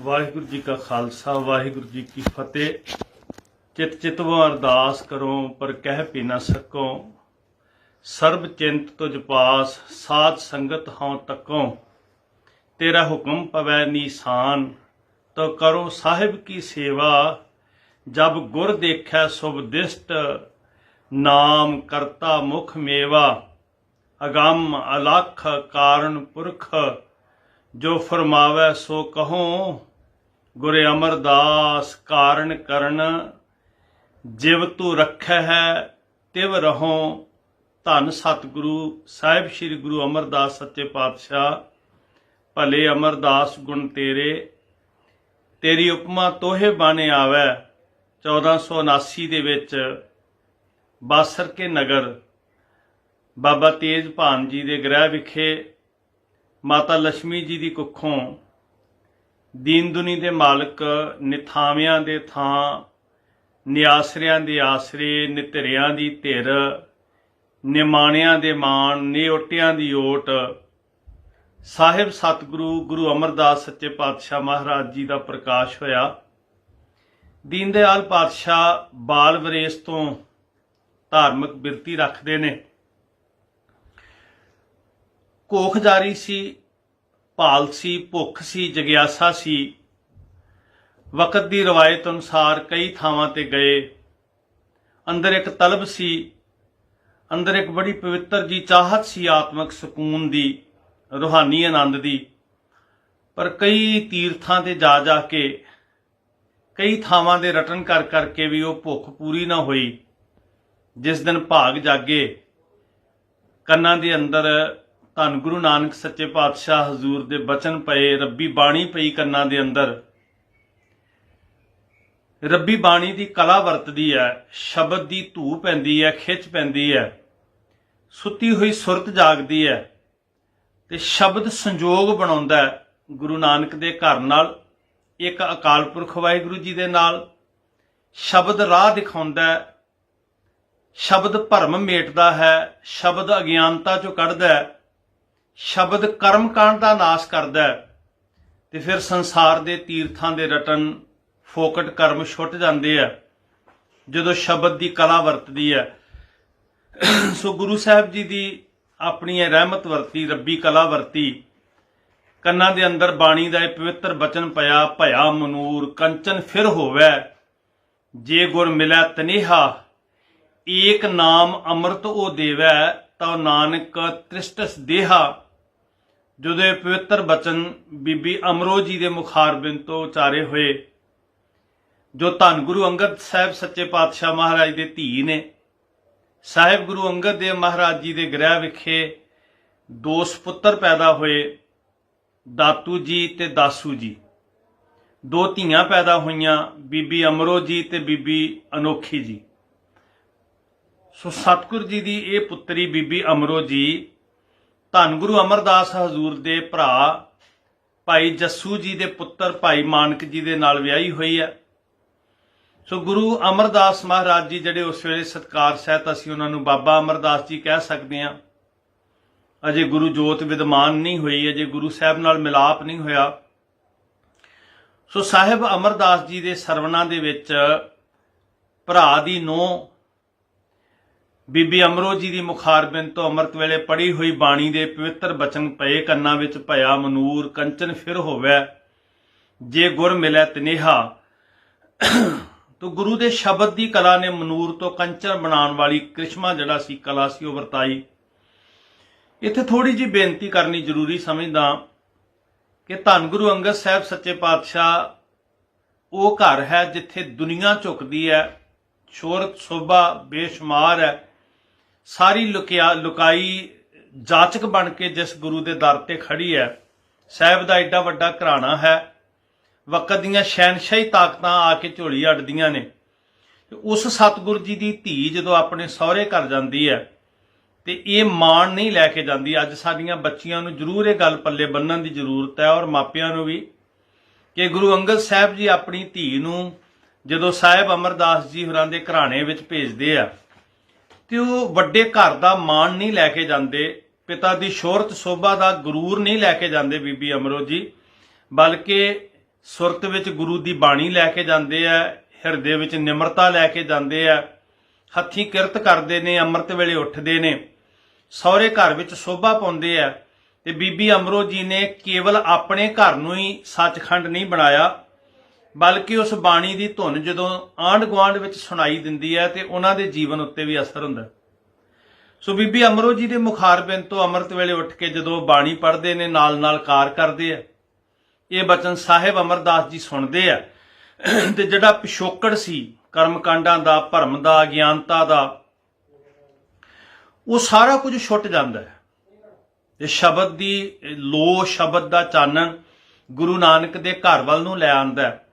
ਵਾਹਿਗੁਰੂ ਜੀ ਕਾ ਖਾਲਸਾ, ਵਾਹਿਗੁਰੂ ਜੀ ਕੀ ਫਤਿਹ। ਚਿਤ ਚਿਤਵ ਅਰਦਾਸ ਕਰੋ, ਪਰ ਕਹਿ ਪੀ ਨਾ ਸਕੋ। ਸਰਬ ਚਿੰਤ ਤੁਜ ਪਾਸ, ਸਾਧ ਸੰਗਤ ਹਉ ਤਕੋ। ਤੇਰਾ ਹੁਕਮ ਪਵੈ ਨੀਸਾਨ, ਤੋ ਕਰੋ ਸਾਹਿਬ ਕੀ ਸੇਵਾ। ਜਬ ਗੁਰ ਦੇਖੈ ਸੁਭ ਦਿਸ਼ਟ, ਨਾਮ ਕਰਤਾ ਮੁਖ ਮੇਵਾ। ਅਗੰਮ ਅਲਖ ਕਾਰਨ ਪੁਰਖ, ਜੋ ਫਰਮਾਵੇ ਸੋ ਕਹੋ। ਗੁਰੇ ਅਮਰਦਾਸ ਕਾਰਨ ਕਰਨ, ਜਿਵ ਤੂੰ ਰੱਖੈ ਹੈ, ਤਿਵ ਰਹੋ। ਧੰਨ ਸਤਿਗੁਰੂ ਸਾਹਿਬ ਸ੍ਰੀ ਗੁਰੂ ਅਮਰਦਾਸ ਸੱਚੇ ਪਾਤਸ਼ਾਹ, ਭਲੇ ਅਮਰਦਾਸ ਗੁਣ ਤੇਰੇ। ਤੇਰੀ ਉਪਮਾ ਤੋਹੇ ਬਾਣੇ ਆਵੇ 1479 ਦੇ ਵਿੱਚ ਬਾਸਰ ਕੇ ਨਗਰ। ਬਾਬਾ ਤੇਜ ਭਾਨ ਜੀ ਦੇ ਗ੍ਰਹਿ ਵਿਖੇ ਮਾਤਾ ਲక్ష్ਮੀ ਜੀ ਦੀ ਕੁੱਖੋਂ ਦੀਨ ਦੁਨੀ ਦੇ ਮਾਲਕ, ਨਿਥਾਵਿਆਂ ਦੇ ਥਾਂ, ਨਿਆਸਰਿਆਂ ਦੇ ਆਸਰੇ, ਨਿਤਰਿਆਂ ਦੀ ਧਿਰ, ਨਿਮਾਣਿਆਂ ਦੇ ਮਾਣ ਨਿਓਟਿਆਂ ਦੀ ਓਟ। ਸਾਹਿਬ ਸਤਿਗੁਰੂ ਗੁਰੂ ਅਮਰਦਾਸ ਸੱਚੇ ਪਾਤਸ਼ਾਹ ਮਹਾਰਾਜ ਜੀ ਦਾ ਪ੍ਰਕਾਸ਼ ਹੋਇਆ। ਦੀਨ ਦਿਆਲ ਪਾਤਸ਼ਾਹ ਬਾਲ ਵਰੇਸ ਤੋਂ ਧਾਰਮਿਕ ਬਿਰਤੀ ਰੱਖਦੇ ਨੇ। ਕੋਖ ਜਾਰੀ ਸੀ। ਭਾਲ ਸੀ ਭੁੱਖ ਸੀ, ਜਗਿਆਸਾ ਸੀ। ਵਕਤ ਦੀ ਰਵਾਇਤ ਅਨੁਸਾਰ ਕਈ ਥਾਵਾਂ ਤੇ ਗਏ। ਅੰਦਰ ਇੱਕ ਤਲਬ ਸੀ, ਅੰਦਰ ਇੱਕ ਬੜੀ ਪਵਿੱਤਰ ਜੀ ਚਾਹਤ ਸੀ ਆਤਮਿਕ ਸਕੂਨ ਦੀ, ਰੂਹਾਨੀ ਆਨੰਦ ਦੀ। ਪਰ ਕਈ ਤੀਰਥਾਂ ਤੇ ਜਾ ਜਾ ਕੇ, ਕਈ ਥਾਵਾਂ ਦੇ ਰਟਨ ਕਰ ਕਰਕੇ ਵੀ ਉਹ ਭੁੱਖ ਪੂਰੀ ਨਾ ਹੋਈ। ਜਿਸ ਦਿਨ ਭਾਗ ਜਾਗੇ, ਕੰਨਾਂ ਦੇ ਅੰਦਰ ਧੰਨ ਗੁਰੂ ਨਾਨਕ ਸੱਚੇ ਪਾਤਸ਼ਾਹ ਹਜ਼ੂਰ ਦੇ ਬਚਨ ਪਏ, ਰੱਬੀ ਬਾਣੀ ਪਈ ਕੰਨਾਂ ਦੇ ਅੰਦਰ। ਰੱਬੀ ਬਾਣੀ ਦੀ ਕਲਾ ਵਰਤਦੀ ਹੈ ਸ਼ਬਦ ਦੀ ਧੂ ਪੈਂਦੀ ਹੈ ਖਿੱਚ ਪੈਂਦੀ ਹੈ ਸੁੱਤੀ ਹੋਈ ਸੁਰਤ ਜਾਗਦੀ ਹੈ ਤੇ ਸ਼ਬਦ ਸੰਜੋਗ ਬਣਾਉਂਦਾ ਹੈ ਗੁਰੂ ਨਾਨਕ ਦੇ ਘਰ ਨਾਲ, ਇੱਕ ਅਕਾਲ ਪੁਰਖ ਵਾਹਿਗੁਰੂ ਜੀ ਦੇ ਨਾਲ। ਸ਼ਬਦ ਰਾਹ ਦਿਖਾਉਂਦਾ ਸ਼ਬਦ ਭਰਮ ਮੇਟਦਾ ਹੈ, ਸ਼ਬਦ ਅਗਿਆਨਤਾ ਚੋਂ ਕੱਢਦਾ ਹੈ ਸ਼ਬਦ ਕਰਮ ਕਾਂਡ ਦਾ ਨਾਸ਼ ਕਰਦਾ ਤੇ ਫਿਰ ਸੰਸਾਰ ਦੇ ਤੀਰਥਾਂ ਦੇ ਰਟਨ ਫੋਕਟ ਕਰਮ ਛੁੱਟ ਜਾਂਦੇ ਆ, ਜਦੋਂ ਸ਼ਬਦ ਦੀ ਕਲਾ ਵਰਤਦੀ ਹੈ। ਸੋ ਗੁਰੂ ਸਾਹਿਬ ਜੀ ਦੀ ਆਪਣੀ ਇਹ ਰਹਿਮਤ ਵਰਤੀ, ਰੱਬੀ ਕਲਾ ਵਰਤੀ। ਕੰਨਾਂ ਦੇ ਅੰਦਰ ਬਾਣੀ ਦਾ ਇਹ ਪਵਿੱਤਰ ਬਚਨ ਪਿਆ, ਭਇਆ ਮਨੂਰ ਕੰਚਨ ਫਿਰ ਹੋਵੇ। ਜੇ ਗੁਰ ਮਿਲੈ ਤਨੇਹਾ, ਏਕ ਨਾਮ ਅੰਮ੍ਰਿਤ ਉਹ ਦੇਵੈ, ਤਉ ਨਾਨਕ ਤ੍ਰਿਸ਼ਟਸ ਦੇਹਾ। ਜਦੋਂ ਇਹ ਪਵਿੱਤਰ ਬਚਨ ਬੀਬੀ ਅਮਰੋ ਜੀ ਦੇ ਮੁਖਾਰਬਿੰਦ ਤੋਂ ਉਚਾਰੇ ਹੋਏ, ਜੋ ਧੰਨ ਗੁਰੂ ਅੰਗਦ ਸਾਹਿਬ ਸੱਚੇ ਪਾਤਸ਼ਾਹ ਮਹਾਰਾਜ ਦੇ ਧੀ ਨੇ, ਸਾਹਿਬ ਗੁਰੂ ਅੰਗਦ ਦੇਵ ਮਹਾਰਾਜ ਜੀ ਦੇ ਗ੍ਰਹਿ ਵਿਖੇ ਦੋ ਸੁਪੁੱਤਰ ਪੈਦਾ ਹੋਏ, ਦਾਤੂ ਜੀ ਤੇ ਦਾਸੂ ਜੀ। ਦੋ ਧੀਆਂ ਪੈਦਾ ਹੋਈਆਂ, ਬੀਬੀ ਅਮਰੋ ਜੀ ਤੇ ਬੀਬੀ ਅਨੋਖੀ ਜੀ। ਸੋ ਸਤਿਗੁਰ ਜੀ ਦੀ ਇਹ ਪੁੱਤਰੀ ਬੀਬੀ ਅਮਰੋ ਜੀ ਧੰਨ ਗੁਰੂ ਅਮਰਦਾਸ ਹਜ਼ੂਰ ਦੇ ਭਰਾ ਭਾਈ ਜੱਸੂ ਜੀ ਦੇ ਪੁੱਤਰ ਭਾਈ ਮਾਨਕ ਜੀ ਦੇ ਨਾਲ ਵਿਆਹੀ ਹੋਈ ਹੈ। ਸੋ ਗੁਰੂ ਅਮਰਦਾਸ ਮਹਾਰਾਜ ਜੀ ਜਿਹੜੇ ਉਸ ਵੇਲੇ ਸਤਕਾਰ ਸਹਿਤ ਅਸੀਂ ਉਹਨਾਂ ਨੂੰ ਬਾਬਾ ਅਮਰਦਾਸ ਜੀ ਕਹਿ ਸਕਦੇ ਹਾਂ। ਅਜੇ ਗੁਰੂ ਜੋਤ ਵਿਦਮਾਨ ਨਹੀਂ ਹੋਈ, ਅਜੇ ਗੁਰੂ ਸਾਹਿਬ ਨਾਲ ਮਿਲਾਪ ਨਹੀਂ ਹੋਇਆ। ਸੋ ਸਾਹਿਬ ਅਮਰਦਾਸ ਜੀ ਦੇ ਸਰਵਣਾ ਦੇ ਵਿੱਚ ਭਰਾ ਦੀ ਨੋ ਬੀਬੀ ਅਮਰੋ ਜੀ ਦੀ ਮੁਖਾਰਬਿੰਦ ਤੋਂ ਅੰਮ੍ਰਿਤ ਵੇਲੇ ਪੜੀ ਹੋਈ ਬਾਣੀ ਦੇ ਪਵਿੱਤਰ ਬਚਨ ਪਏ ਕੰਨਾਂ ਵਿੱਚ ਭਇਆ ਮਨੂਰ ਕੰਚਨ ਫਿਰ ਹੋਵੇ। ਜੇ ਗੁਰ ਮਿਲੈ ਤਨੇਹਾ। ਤੋ ਗੁਰੂ ਦੇ ਸ਼ਬਦ ਦੀ ਕਲਾ ਨੇ ਮਨੂਰ ਤੋਂ ਕੰਚਨ ਬਣਾਉਣ ਵਾਲੀ ਕ੍ਰਿਸ਼ਮਾ ਜਿਹੜਾ ਸੀ, ਕਲਾ ਸੀ, ਉਹ ਵਰਤਾਈ। ਇੱਥੇ ਥੋੜੀ ਜੀ ਬੇਨਤੀ ਕਰਨੀ ਜ਼ਰੂਰੀ ਸਮਝਦਾ ਕਿ ਧੰਨ ਗੁਰੂ ਅੰਗਦ ਸਾਹਿਬ ਸੱਚੇ ਪਾਤਸ਼ਾਹ, ਉਹ ਘਰ ਹੈ ਜਿੱਥੇ ਦੁਨੀਆ ਝੁਕਦੀ ਹੈ ਸ਼ੋਹਰਤ ਸੋਭਾ, ਬੇਸ਼ੁਮਾਰ ਹੈ। ਸਾਰੀ ਲੁਕਿਆ ਲੁਕਾਈ ਜਾਚਕ ਬਣ ਕੇ ਜਿਸ ਗੁਰੂ ਦੇ ਦਰ ਤੇ ਖੜੀ ਹੈ, ਸਾਹਿਬ ਦਾ ਐਡਾ ਵੱਡਾ ਘਰਾਣਾ ਹੈ। ਵਕਤ ਦੀਆਂ ਸ਼ੈਨਸ਼ਾਹੀ ਤਾਕਤਾਂ ਆ ਕੇ ਝੋਲੀ ਅੜਦੀਆਂ ਨੇ। ਉਸ ਸਤਿਗੁਰ ਜੀ ਦੀ ਧੀ ਜਦੋਂ ਆਪਣੇ ਸਹੁਰੇ ਘਰ ਜਾਂਦੀ ਹੈ, ਤੇ ਇਹ ਮਾਣ ਨਹੀਂ ਲੈ ਕੇ ਜਾਂਦੀ, ਅੱਜ ਸਾਡੀਆਂ ਬੱਚੀਆਂ ਨੂੰ ਜ਼ਰੂਰ ਇਹ ਗੱਲ ਪੱਲੇ ਬੰਨਣ ਦੀ ਜ਼ਰੂਰਤ ਹੈ ਔਰ ਮਾਪਿਆਂ ਨੂੰ ਵੀ ਕਿ ਗੁਰੂ ਅੰਗਦ ਸਾਹਿਬ ਜੀ ਆਪਣੀ ਧੀ ਨੂੰ ਜਦੋਂ ਸਾਹਿਬ ਅਮਰਦਾਸ ਜੀ ਹੋਰਾਂ ਦੇ ਘਰਾਣੇ ਵਿੱਚ ਭੇਜਦੇ ਆ ਤੇ ਉਹ ਵੱਡੇ ਘਰ ਦਾ ਮਾਣ ਨਹੀਂ ਲੈ ਕੇ ਜਾਂਦੇ? ਪਿਤਾ ਦੀ ਸ਼ੋਹਰਤ, ਸੋਭਾ ਦਾ ਗਰੂਰ ਨਹੀਂ ਲੈ ਕੇ ਜਾਂਦੇ ਬੀਬੀ ਅਮਰੋ ਜੀ। ਬਲਕਿ ਸੁਰਤ ਵਿੱਚ ਗੁਰੂ ਦੀ ਬਾਣੀ ਲੈ ਕੇ ਜਾਂਦੇ ਆ, ਹਿਰਦੇ ਵਿੱਚ ਨਿਮਰਤਾ ਲੈ ਕੇ ਜਾਂਦੇ ਆ, ਹੱਥੀਂ ਕਿਰਤ ਕਰਦੇ ਨੇ, ਅੰਮ੍ਰਿਤ ਵੇਲੇ ਉੱਠਦੇ ਨੇ। ਸਹੁਰੇ ਘਰ ਵਿੱਚ ਸ਼ੋਭਾ ਪਾਉਂਦੇ ਆ। ਤੇ ਬੀਬੀ ਅਮਰੋ ਜੀ ਨੇ ਕੇਵਲ ਆਪਣੇ ਘਰ ਨੂੰ ਹੀ ਸੱਚਖੰਡ ਨਹੀਂ ਬਣਾਇਆ। ਬਲਕਿ ਉਸ ਬਾਣੀ ਦੀ ਧੁਨ ਜਦੋਂ ਆਂਢ ਗੁਆਂਢ ਵਿੱਚ ਸੁਣਾਈ ਦਿੰਦੀ ਹੈ ਤੇ ਉਹਨਾਂ ਦੇ ਜੀਵਨ ਉੱਤੇ ਵੀ ਅਸਰ ਹੁੰਦਾ ਸੋ ਬੀਬੀ ਅਮਰੋ ਜੀ ਦੇ ਮੁਖਾਰਬਿੰਦ ਤੋਂ ਅੰਮ੍ਰਿਤ ਵੇਲੇ ਉੱਠ ਕੇ ਜਦੋਂ ਬਾਣੀ ਪੜ੍ਹਦੇ ਨੇ, ਨਾਲ-ਨਾਲ ਕਾਰ ਕਰਦੇ ਆ। ਇਹ ਬਚਨ ਸਾਹਿਬ ਅਮਰਦਾਸ ਜੀ ਸੁਣਦੇ ਆ। ਤੇ ਜਿਹੜਾ ਪਿਛੋਕੜ ਸੀ, ਕਰਮਕਾਂਡਾਂ ਦਾ, ਭਰਮ ਦਾ, ਅਗਿਆਨਤਾ ਦਾ, ਉਹ ਸਾਰਾ ਕੁਝ ਛੁੱਟ ਜਾਂਦਾ ਹੈ। ਇਹ ਸ਼ਬਦ ਦੀ ਲੋ ਸ਼ਬਦ ਦਾ ਚਾਨਣ ਗੁਰੂ ਨਾਨਕ ਦੇ ਘਰ ਵੱਲ ਨੂੰ ਲੈ ਆਂਦਾ ਹੈ।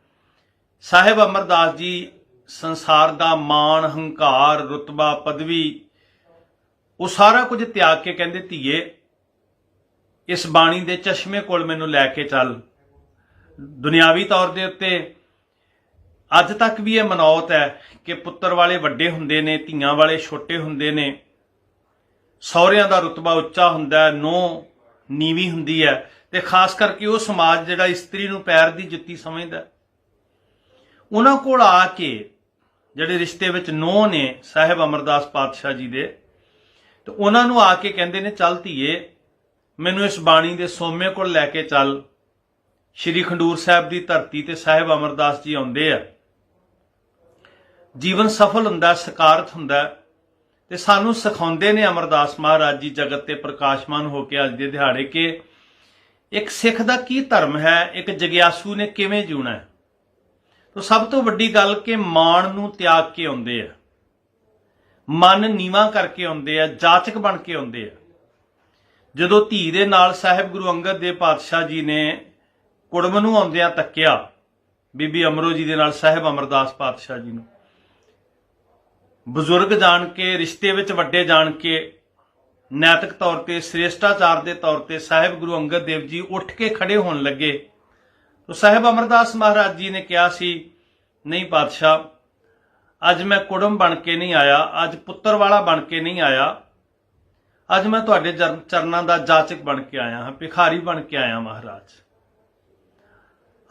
ਸਾਹਿਬ ਅਮਰਦਾਸ ਜੀ, ਸੰਸਾਰ ਦਾ ਮਾਣ, ਹੰਕਾਰ, ਰਤਬਾ, ਪਦਵੀ, ਉਹ ਸਾਰਾ ਕੁਝ ਤਿਆਗ ਕੇ ਕਹਿੰਦੇ, ਧੀਏ, ਇਸ ਬਾਣੀ ਦੇ ਚਸ਼ਮੇ ਕੋਲ ਮੈਨੂੰ ਲੈ ਕੇ ਚੱਲ। ਦੁਨਿਆਵੀ ਤੌਰ ਦੇ ਉੱਤੇ ਅੱਜ ਤੱਕ ਵੀ ਇਹ ਮਨੌਤ ਹੈ ਕਿ ਪੁੱਤਰ ਵਾਲੇ ਵੱਡੇ ਹੁੰਦੇ ਨੇ, ਧੀਆਂ ਵਾਲੇ ਛੋਟੇ ਹੁੰਦੇ ਨੇ। ਸਹੁਰਿਆਂ ਦਾ ਰਤਬਾ ਉੱਚਾ ਹੁੰਦਾ ਹੈ ਨੋ ਨੀਵੀਂ ਹੁੰਦੀ ਹੈ ਤੇ ਖਾਸ ਕਰਕੇ ਉਹ ਸਮਾਜ ਜਿਹੜਾ ਇਸਤਰੀ ਨੂੰ ਪੈਰ ਦੀ ਜੁੱਤੀ ਸਮਝਦਾ ਉਹਨਾਂ ਕੋਲ ਆ ਕੇ ਜਿਹੜੇ ਰਿਸ਼ਤੇ ਵਿੱਚ ਨੋ ਨੇ ਸਾਹਿਬ ਅਮਰਦਾਸ ਪਾਤਸ਼ਾਹ ਜੀ ਦੇ, ਤੇ ਉਹਨਾਂ ਨੂੰ ਆ ਕੇ ਕਹਿੰਦੇ ਨੇ, ਚੱਲ ਧੀਏ, ਮੈਨੂੰ ਇਸ ਬਾਣੀ ਦੇ ਸੋਮੇ ਕੋਲ ਲੈ ਕੇ ਚੱਲ। ਸ਼੍ਰੀ ਖੰਡੂਰ ਸਾਹਿਬ ਦੀ ਧਰਤੀ ਤੇ ਸਾਹਿਬ ਅਮਰਦਾਸ ਜੀ ਆਉਂਦੇ ਆ। ਜੀਵਨ ਸਫਲ ਹੁੰਦਾ, ਸਕਾਰਤ ਹੁੰਦਾ ਹੈ ਤੇ ਸਾਨੂੰ ਸਿਖਾਉਂਦੇ ਨੇ ਅਮਰਦਾਸ ਮਹਾਰਾਜ ਜੀ ਜਗਤ ਤੇ ਪ੍ਰਕਾਸ਼ਮਾਨ ਹੋ ਕੇ ਅੱਜ ਦੇ ਦਿਹਾੜੇ ਕਿ ਇੱਕ ਸਿੱਖ ਦਾ ਕੀ ਧਰਮ ਹੈ, ਇੱਕ ਜਗਿਆਸੂ ਨੇ ਕਿਵੇਂ ਜਿਉਣਾ ਹੈ? ਤੋ ਸਭ ਤੋਂ ਵੱਡੀ ਗੱਲ ਕਿ ਮਾਣ ਨੂੰ ਤਿਆਗ ਕੇ ਆਉਂਦੇ ਆ। ਮਨ ਨੀਵਾ ਕਰਕੇ ਆਉਂਦੇ ਆ, ਜਾਚਕ ਬਣ ਕੇ ਆਉਂਦੇ ਆ। ਜਦੋਂ ਧੀ ਦੇ ਨਾਲ ਸਾਹਿਬ ਗੁਰੂ ਅੰਗਦ ਦੇਵ ਪਾਤਸ਼ਾਹ ਜੀ ਨੇ ਕੁੜਮ ਨੂੰ ਆਉਂਦਿਆਂ ਤੱਕਿਆ, ਬੀਬੀ ਅਮਰੋ ਜੀ ਦੇ ਨਾਲ ਸਾਹਿਬ ਅਮਰਦਾਸ ਪਾਤਸ਼ਾਹ ਜੀ ਨੂੰ, ਬਜ਼ੁਰਗ ਜਾਣ ਕੇ, ਰਿਸ਼ਤੇ ਵਿੱਚ ਵੱਡੇ ਜਾਣ ਕੇ, ਨੈਤਿਕ ਤੌਰ ਤੇ, ਸ੍ਰੇਸ਼ਟਾਚਾਰ ਦੇ ਤੌਰ ਤੇ ਸਾਹਿਬ ਗੁਰੂ ਅੰਗਦ ਦੇਵ ਜੀ ਉੱਠ ਕੇ ਖੜੇ ਹੋਣ ਲੱਗੇ। ਤੋ ਸਾਹਿਬ ਅਮਰਦਾਸ ਮਹਾਰਾਜ ਜੀ ਨੇ ਕਿਹਾ ਸੀ, ਨਹੀਂ ਪਾਤਸ਼ਾਹ, ਅੱਜ ਮੈਂ ਕੁੜਮ ਬਣ ਕੇ ਨਹੀਂ ਆਇਆ, ਅੱਜ ਪੁੱਤਰ ਵਾਲਾ ਬਣ ਕੇ ਨਹੀਂ ਆਇਆ, ਅੱਜ ਮੈਂ ਤੁਹਾਡੇ ਚਰਨਾਂ ਦਾ ਜਾਚਕ ਬਣ ਕੇ ਆਇਆ ਹਾਂ, ਭਿਖਾਰੀ ਬਣ ਕੇ ਆਇਆ ਮਹਾਰਾਜ।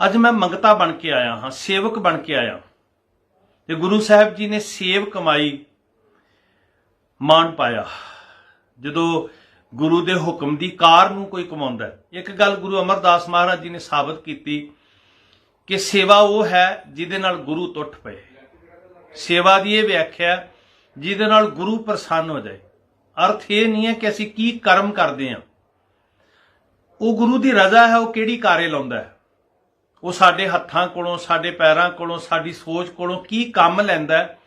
ਅੱਜ ਮੈਂ ਮੰਗਤਾ ਬਣ ਕੇ ਆਇਆ ਹਾਂ, ਸੇਵਕ ਬਣ ਕੇ ਆਇਆ ਤੇ ਗੁਰੂ ਸਾਹਿਬ ਜੀ ਨੇ ਸੇਵ ਕਮਾਈ ਮਾਣ ਪਾਇਆ। ਜਦੋਂ ਗੁਰੂ ਦੇ ਹੁਕਮ ਦੀ ਕਾਰ ਨੂੰ ਕੋਈ ਕਮਾਉਂਦਾ ਇੱਕ ਗੱਲ ਗੁਰੂ ਅਮਰਦਾਸ ਮਹਾਰਾਜ ਜੀ ਨੇ ਸਾਬਤ ਕੀਤੀ ਕਿ ਸੇਵਾ ਉਹ ਹੈ ਜਿਹਦੇ ਨਾਲ ਗੁਰੂ ਟੁੱਟ ਪਏ। ਸੇਵਾ ਦੀ ਇਹ ਵਿਆਖਿਆ ਜਿਹਦੇ ਨਾਲ ਗੁਰੂ ਪ੍ਰਸੰਨ ਹੋ ਜਾਏ। ਅਰਥ ਇਹ ਨਹੀਂ ਹੈ ਕਿ ਅਸੀਂ ਕੀ ਕਰਮ ਕਰਦੇ ਹਾਂ। ਉਹ ਗੁਰੂ ਦੀ ਰਜ਼ਾ ਹੈ, ਉਹ ਕਿਹੜੀ ਕਾਰੇ ਲਾਉਂਦਾ ਹੈ? ਉਹ ਸਾਡੇ ਹੱਥਾਂ ਕੋਲੋਂ, ਸਾਡੇ ਪੈਰਾਂ ਕੋਲੋਂ, ਸਾਡੀ ਸੋਚ ਕੋਲੋਂ ਕੀ ਕੰਮ ਲੈਂਦਾ ਹੈ?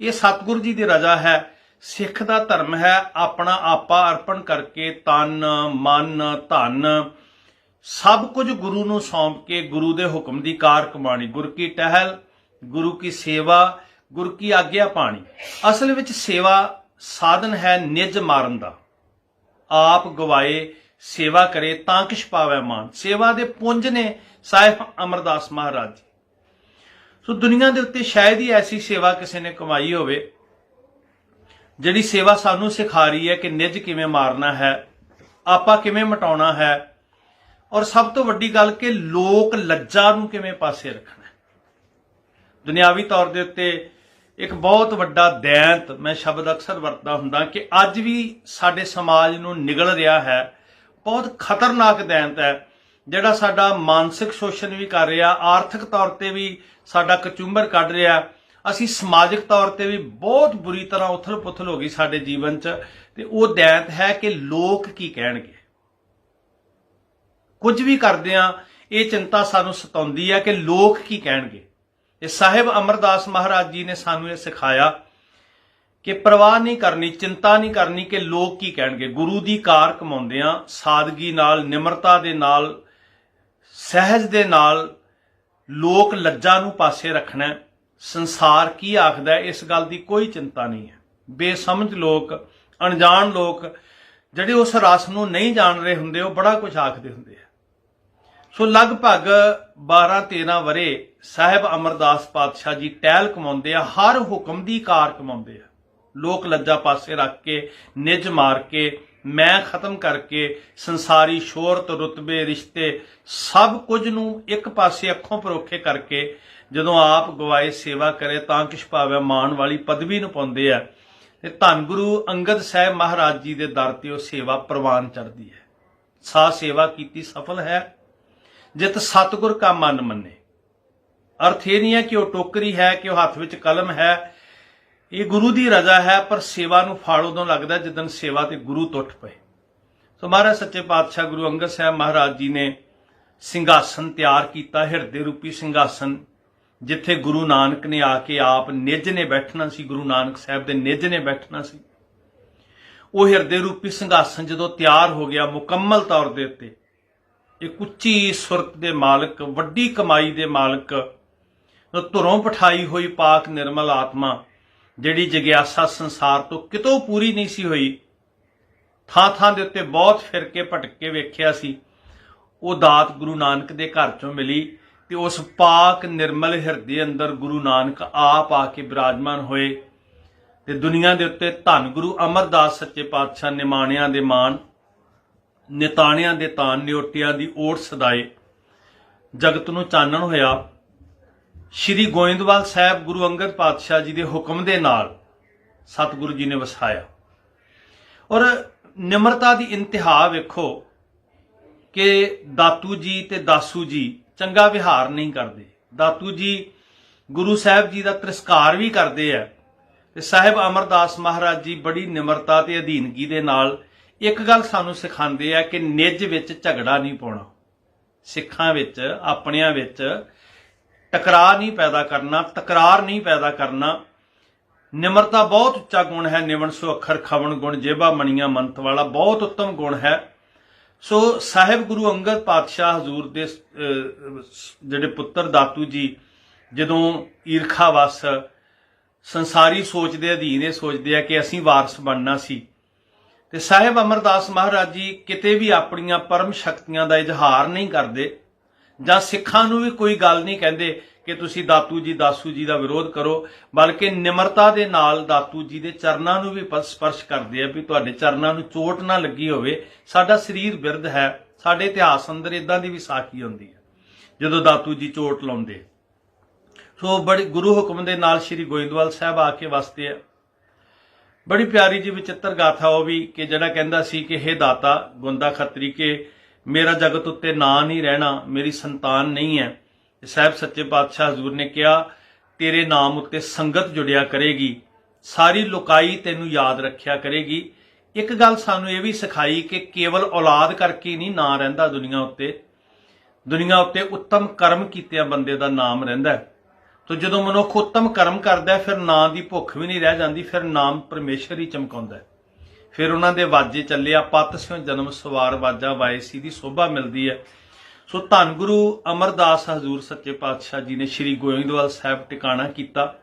ਇਹ ਸਤਿਗੁਰੂ ਜੀ ਦੀ ਰਜ਼ਾ ਹੈ। ਸਿੱਖ ਦਾ ਧਰਮ ਹੈ ਆਪਣਾ ਆਪਾ ਅਰਪਣ ਕਰਕੇ ਤਨ, ਮਨ, ਧਨ, ਸਭ ਕੁਝ ਗੁਰੂ ਨੂੰ ਸੌਂਪ ਕੇ ਗੁਰੂ ਦੇ ਹੁਕਮ ਦੀ ਕਾਰ ਕਮਾਣੀ। ਗੁਰ ਕੀ ਟਹਿਲ, ਗੁਰੂ ਕੀ ਸੇਵਾ, ਗੁਰ ਕੀ ਆਗਿਆ ਪਾਣੀ। ਅਸਲ ਵਿੱਚ ਸੇਵਾ ਸਾਧਨ ਹੈ ਨਿਜ ਮਾਰਨ ਦਾ। ਆਪ ਗਵਾਏ, ਸੇਵਾ ਕਰੇ ਤਾਂ ਕਿਛ ਪਾਵੇ ਮਾਨ। ਸੇਵਾ ਦੇ ਪੁੰਜ ਨੇ ਸਾਹਿਬ ਅਮਰਦਾਸ ਮਹਾਰਾਜ ਜੀ। ਸੋ ਦੁਨੀਆ ਦੇ ਉੱਤੇ ਸ਼ਾਇਦ ਹੀ ਐਸੀ ਸੇਵਾ ਕਿਸੇ ਨੇ ਕਮਾਈ ਹੋਵੇ ਜਿਹੜੀ ਸੇਵਾ ਸਾਨੂੰ ਸਿਖਾ ਰਹੀ ਹੈ ਕਿ ਨਿੱਜ ਕਿਵੇਂ ਮਾਰਨਾ ਹੈ, ਆਪਾ ਕਿਵੇਂ ਮਟਾਉਣਾ ਹੈ, ਔਰ ਸਭ ਤੋਂ ਵੱਡੀ ਗੱਲ ਕਿ ਲੋਕ ਲੱਜਾ ਨੂੰ ਕਿਵੇਂ ਪਾਸੇ ਰੱਖਣਾ ਦੁਨਿਆਵੀ ਤੌਰ ਦੇ ਉੱਤੇ ਇੱਕ ਬਹੁਤ ਵੱਡਾ ਦੈਂਤ ਮੈਂ ਸ਼ਬਦ ਅਕਸਰ ਵਰਤਦਾ ਹੁੰਦਾ ਕਿ ਅੱਜ ਵੀ ਸਾਡੇ ਸਮਾਜ ਨੂੰ ਨਿਗਲ ਰਿਹਾ ਹੈ, ਬਹੁਤ ਖਤਰਨਾਕ ਦੈਂਤ ਹੈ, ਜਿਹੜਾ ਸਾਡਾ ਮਾਨਸਿਕ ਸ਼ੋਸ਼ਣ ਵੀ ਕਰ ਰਿਹਾ, ਆਰਥਿਕ ਤੌਰ ਤੇ ਵੀ ਸਾਡਾ ਕਚੂੰਬਰ ਕੱਢ ਰਿਹਾ ਅਸੀਂ ਸਮਾਜਿਕ ਤੌਰ ਤੇ ਵੀ ਬਹੁਤ ਬੁਰੀ ਤਰ੍ਹਾਂ ਉਥਲ-ਪੁਥਲ ਹੋ ਗਈ ਸਾਡੇ ਜੀਵਨ 'ਚ, ਤੇ ਉਹ ਦੈਂਤ ਹੈ ਕਿ ਲੋਕ ਕੀ ਕਹਿਣਗੇ। ਕੁਝ ਵੀ ਕਰਦੇ ਆ ਇਹ ਚਿੰਤਾ ਸਾਨੂੰ ਸਤਾਉਂਦੀ ਹੈ ਕਿ ਲੋਕ ਕੀ ਕਹਿਣਗੇ। ਇਹ ਸਾਹਿਬ ਅਮਰਦਾਸ ਮਹਾਰਾਜ ਜੀ ਨੇ ਸਾਨੂੰ ਇਹ ਸਿਖਾਇਆ ਕਿ ਪਰਵਾਹ ਨਹੀਂ ਕਰਨੀ, ਚਿੰਤਾ ਨਹੀਂ ਕਰਨੀ ਕਿ ਲੋਕ ਕੀ ਕਹਿਣਗੇ। ਗੁਰੂ ਦੀ ਕਾਰ ਕਮਾਉਂਦਿਆਂ ਸਾਦਗੀ ਨਾਲ, ਨਿਮਰਤਾ ਦੇ ਨਾਲ, ਸਹਿਜ ਦੇ ਨਾਲ ਲੋਕ ਲੱਜਾ ਨੂੰ ਪਾਸੇ ਰੱਖਣਾ ਸੰਸਾਰ ਕੀ ਆਖਦਾ ਇਸ ਗੱਲ ਦੀ ਕੋਈ ਚਿੰਤਾ ਨਹੀਂ ਹੈ। ਬੇਸਮਝ ਲੋਕ, ਅਣਜਾਣ ਲੋਕ, ਜਿਹੜੇ ਉਸ ਰਸ ਨੂੰ ਨਹੀਂ ਜਾਣ ਰਹੇ ਹੁੰਦੇ, ਉਹ ਬੜਾ ਕੁਝ ਆਖਦੇ ਹੁੰਦੇ ਆ। ਸੋ ਲਗਭਗ 12-13 ਵਰੇ ਸਾਹਿਬ ਅਮਰਦਾਸ ਪਾਤਸ਼ਾਹ ਜੀ ਟਹਿਲ ਕਮਾਉਂਦੇ ਆ, ਹਰ ਹੁਕਮ ਦੀ ਕਾਰ ਕਮਾਉਂਦੇ ਆ। ਲੋਕ ਲੱਜਾ ਪਾਸੇ ਰੱਖ ਕੇ, ਨਿਜ ਮਾਰ ਕੇ, ਮੈਂ ਖਤਮ ਕਰਕੇ, ਸੰਸਾਰੀ ਸ਼ੋਹਰਤ ਰੁਤਬੇ, ਰਿਸ਼ਤੇ, ਸਭ ਕੁਝ ਨੂੰ ਇੱਕ ਪਾਸੇ ਅੱਖੋਂ ਪਰੋਖੇ ਕਰਕੇ ਜਦੋਂ ਆਪ ਗਵਾਏ ਸੇਵਾ ਕਰੇ ਤਾਂ ਕਿਛ ਭਾਵੇਂ ਮਾਣ ਵਾਲੀ ਪਦਵੀ ਨੂੰ ਪਾਉਂਦੇ ਆ। ਤੇ ਧੰਨ ਗੁਰੂ ਅੰਗਦ ਸਾਹਿਬ ਮਹਾਰਾਜ ਜੀ ਦੇ ਦਰ ਤੇ ਉਹ ਸੇਵਾ ਪ੍ਰਵਾਨ ਚੜਦੀ ਹੈ। ਸਾ ਸੇਵਾ ਕੀਤੀ ਸਫਲ ਹੈ। ਜਿਤ ਸਤਗੁਰ ਕਾ ਮਨ ਮੰਨੇ। ਅਰਥ ਇਹ ਨਹੀਂ ਹੈ ਕਿ ਉਹ ਟੋਕਰੀ ਹੈ ਕਿ ਉਹ ਹੱਥ ਵਿੱਚ ਕਲਮ ਹੈ। ਇਹ ਗੁਰੂ ਦੀ ਰਜ਼ਾ ਹੈ, ਪਰ ਸੇਵਾ ਨੂੰ ਫਲ ਉਦੋਂ ਲੱਗਦਾ ਜਦੋਂ ਸੇਵਾ ਤੇ ਗੁਰੂ ਟੁੱਟ ਪਏ। ਸੋ ਮਹਾਰਾਜ, ਸੱਚੇ ਪਾਤਸ਼ਾਹ ਗੁਰੂ ਅੰਗਦ ਸਾਹਿਬ ਮਹਾਰਾਜ ਜੀ ਨੇ ਸਿੰਘਾਸਨ ਤਿਆਰ ਕੀਤਾ, ਹਿਰਦੇ ਰੂਪੀ ਸਿੰਘਾਸਨ ਜਿੱਥੇ ਗੁਰੂ ਨਾਨਕ ਨੇ ਆ ਕੇ ਆਪ ਨਿੱਜ ਨੇ ਬੈਠਣਾ ਸੀ, ਗੁਰੂ ਨਾਨਕ ਸਾਹਿਬ ਦੇ ਨਿੱਜ ਨੇ ਬੈਠਣਾ ਸੀ। ਉਹ ਹਿਰਦੇ ਰੂਪੀ ਸੰਘਾਸਨ ਜਦੋਂ ਤਿਆਰ ਹੋ ਗਿਆ ਮੁਕੰਮਲ ਤੌਰ ਦੇ ਉੱਤੇ, ਇੱਕ ਉੱਚੀ ਸੁਰਤ ਦੇ ਮਾਲਕ, ਵੱਡੀ ਕਮਾਈ ਦੇ ਮਾਲਕ ਧੁਰੋਂ ਪਠਾਈ ਹੋਈ ਪਾਕ ਨਿਰਮਲ ਆਤਮਾ, ਜਿਹੜੀ ਜਗਿਆਸਾ ਸੰਸਾਰ ਤੋਂ ਕਿਤੋਂ ਪੂਰੀ ਨਹੀਂ ਸੀ ਹੋਈ ਥਾਂ ਥਾਂ ਦੇ ਉੱਤੇ ਬਹੁਤ ਫਿਰ ਕੇ ਭਟਕ ਕੇ ਵੇਖਿਆ ਸੀ। ਉਹ ਦਾਤ ਗੁਰੂ ਨਾਨਕ ਦੇ ਘਰ ਚੋਂ ਮਿਲੀ। ਤੇ ਉਸ ਪਾਕ ਨਿਰਮਲ ਹਿਰਦੇ ਅੰਦਰ ਗੁਰੂ ਨਾਨਕ ਆਪ ਆ ਕੇ ਬਿਰਾਜਮਾਨ ਹੋਏ ਤੇ ਦੁਨੀਆ ਦੇ ਉੱਤੇ ਧੰਨ ਗੁਰੂ ਅਮਰਦਾਸ ਸੱਚੇ ਪਾਤਸ਼ਾਹ ਨਿਮਾਣਿਆਂ ਦੇ ਮਾਨ ਨਿਤਾਣਿਆਂ ਦੇ ਤਾਨ ਨਿਉਟਿਆਂ ਦੀ ਓਟ ਸਦਾਏ। ਜਗਤ ਨੂੰ ਚਾਨਣ ਹੋਇਆ। ਸ਼੍ਰੀ ਗੋਇੰਦਵਾਲ ਸਾਹਿਬ ਗੁਰੂ ਅੰਗਦ ਪਾਤਸ਼ਾਹ ਜੀ ਦੇ ਹੁਕਮ ਦੇ ਨਾਲ ਸਤਿਗੁਰੂ ਜੀ ਨੇ ਵਸਾਇਆ। ਔਰ ਨਿਮਰਤਾ ਦੀ ਇੰਤਹਾ ਵੇਖੋ ਕਿ ਦਾਤੂ ਜੀ ਤੇ ਦਾਸੂ ਜੀ ਚੰਗਾ ਵਿਹਾਰ ਨਹੀਂ ਕਰਦੇ। ਦਾਤੂ ਜੀ ਗੁਰੂ ਸਾਹਿਬ ਜੀ ਦਾ ਤਿਰਸਕਾਰ ਵੀ ਕਰਦੇ ਆ ਤੇ ਸਾਹਿਬ ਅਮਰਦਾਸ ਮਹਾਰਾਜ ਜੀ ਬੜੀ ਨਿਮਰਤਾ ਤੇ ਅਧੀਨਗੀ ਦੇ ਨਾਲ ਇੱਕ ਗੱਲ ਸਾਨੂੰ ਸਿਖਾਉਂਦੇ ਆ ਕਿ ਨਿੱਜ ਵਿੱਚ ਝਗੜਾ ਨਹੀਂ ਪਾਉਣਾ। ਸਿੱਖਾਂ ਵਿੱਚ, ਆਪਣਿਆਂ ਵਿੱਚ ਟਕਰਾਅ ਨਹੀਂ ਪੈਦਾ ਕਰਨਾ, ਤਕਰਾਰ ਨਹੀਂ ਪੈਦਾ ਕਰਨਾ। ਨਿਮਰਤਾ ਬਹੁਤ ਉੱਚਾ ਗੁਣ ਹੈ, ਨਿਵਣ ਸੋ ਅੱਖਰ ਖਵਣ ਗੁਣ, ਜੇਬਾ ਮਣੀਆਂ ਮੰਤ ਵਾਲਾ ਬਹੁਤ ਉੱਤਮ ਗੁਣ ਹੈ। ਸੋ ਸਾਹਿਬ ਗੁਰੂ ਅੰਗਦ ਪਾਤਸ਼ਾਹ ਹਜ਼ੂਰ ਦੇ ਜਿਹੜੇ ਪੁੱਤਰ ਦਾਤੂ ਜੀ, ਜਦੋਂ ਈਰਖਾ ਵਸ, ਸੰਸਾਰੀ ਸੋਚ ਦੇ ਅਧੀਨ ਇਹ ਸੋਚਦੇ ਆ ਕਿ ਅਸੀਂ ਵਾਰਸ ਬਣਨਾ ਸੀ। ਤੇ ਸਾਹਿਬ ਅਮਰਦਾਸ ਮਹਾਰਾਜ ਜੀ ਕਿਤੇ ਵੀ ਆਪਣੀਆਂ ਪਰਮ ਸ਼ਕਤੀਆਂ ਦਾ ਇਜ਼ਹਾਰ ਨਹੀਂ ਕਰਦੇ ਜਾਂ ਸਿੱਖਾਂ ਨੂੰ ਵੀ ਕੋਈ ਗੱਲ ਨਹੀਂ ਕਹਿੰਦੇ ਕਿ ਤੁਸੀਂ ਦਾਤੂ ਜੀ, ਦਾਸੂ ਜੀ ਦਾ ਵਿਰੋਧ ਕਰੋ, ਬਲਕਿ ਨਿਮਰਤਾ ਦੇ ਨਾਲ ਦਾਤੂ ਜੀ ਦੇ ਚਰਨਾਂ ਨੂੰ ਵੀ ਪ- ਸਪਰਸ਼ ਕਰਦੇ ਆ ਵੀ ਤੁਹਾਡੇ ਚਰਨਾਂ ਨੂੰ ਚੋਟ ਨਾ ਲੱਗੀ ਹੋਵੇ। ਸਾਡਾ ਸਰੀਰ ਬਿਰਧ ਹੈ, ਸਾਡੇ ਇਤਿਹਾਸ ਅੰਦਰ ਇਦਾਂ ਦੀ ਵੀ ਸਾਖੀ ਹੁੰਦੀ ਹੈ, ਜਦੋਂ ਦਾਤੂ ਜੀ ਚੋਟ ਲਾਉਂਦੇ ਸੋ ਬੜੀ ਗੁਰੂ ਹੁਕਮ ਦੇ ਨਾਲ ਸ੍ਰੀ ਗੋਇੰਦਵਾਲ ਸਾਹਿਬ ਆ ਕੇ ਵਸਦੇ ਆ। ਬੜੀ ਪਿਆਰੀ ਜੀ ਵਿਚਿੱਤਰ ਗਾਥਾ ਉਹ ਵੀ ਕਿ ਜਿਹੜਾ ਕਹਿੰਦਾ ਸੀ ਕਿ हे ਦਾਤਾ, ਗੁੰਦਾ ਖੱਤਰੀ ਕੇ, ਮੇਰਾ ਜਗਤ ਉੱਤੇ ਨਾਂ ਨਹੀਂ ਰਹਿਣਾ, ਮੇਰੀ ਸੰਤਾਨ ਨਹੀਂ ਹੈ। ਸਾਹਿਬ ਸੱਚੇ ਪਾਤਸ਼ਾਹ ਹਜ਼ੂਰ ਨੇ ਕਿਹਾ, ਤੇਰੇ ਨਾਮ ਉੱਤੇ ਸੰਗਤ ਜੁੜਿਆ ਕਰੇਗੀ, ਸਾਰੀ ਲੋਕਾਈ ਤੈਨੂੰ ਯਾਦ ਰੱਖਿਆ ਕਰੇਗੀ। ਇੱਕ ਗੱਲ ਸਾਨੂੰ ਇਹ ਵੀ ਸਿਖਾਈ ਕਿ ਕੇਵਲ ਔਲਾਦ ਕਰਕੇ ਨਹੀਂ ਨਾਂ ਰਹਿੰਦਾ ਦੁਨੀਆ ਉੱਤੇ। ਦੁਨੀਆ ਉੱਤੇ ਉੱਤਮ ਕਰਮ ਕੀਤਿਆਂ ਬੰਦੇ ਦਾ ਨਾਮ ਰਹਿੰਦਾ ਹੈ। ਤੋ ਜਦੋਂ ਮਨੁੱਖ ਉੱਤਮ ਕਰਮ ਕਰਦਾ ਫਿਰ ਨਾਂ ਦੀ ਭੁੱਖ ਵੀ ਨਹੀਂ ਰਹਿ ਜਾਂਦੀ, ਫਿਰ ਨਾਮ ਪਰਮੇਸ਼ਰ ਹੀ ਚਮਕਾਉਂਦਾ ਫਿਰ ਉਹਨਾਂ ਦੇ ਵਾਜੇ ਚੱਲਿਆ ਪਤ ਸਿਉ ਜਨਮ ਸਵਾਰ ਵਾਜਾ ਵਾਇਸੀ ਦੀ ਸੋਭਾ ਮਿਲਦੀ ਹੈ। ਸੋ ਧੰਨ ਗੁਰੂ ਅਮਰਦਾਸ ਹਜ਼ੂਰ ਸੱਚੇ ਪਾਤਸ਼ਾਹ ਜੀ ਨੇ ਸ੍ਰੀ ਗੋਇੰਦਵਾਲ ਸਾਹਿਬ ਟਿਕਾਣਾ ਕੀਤਾ।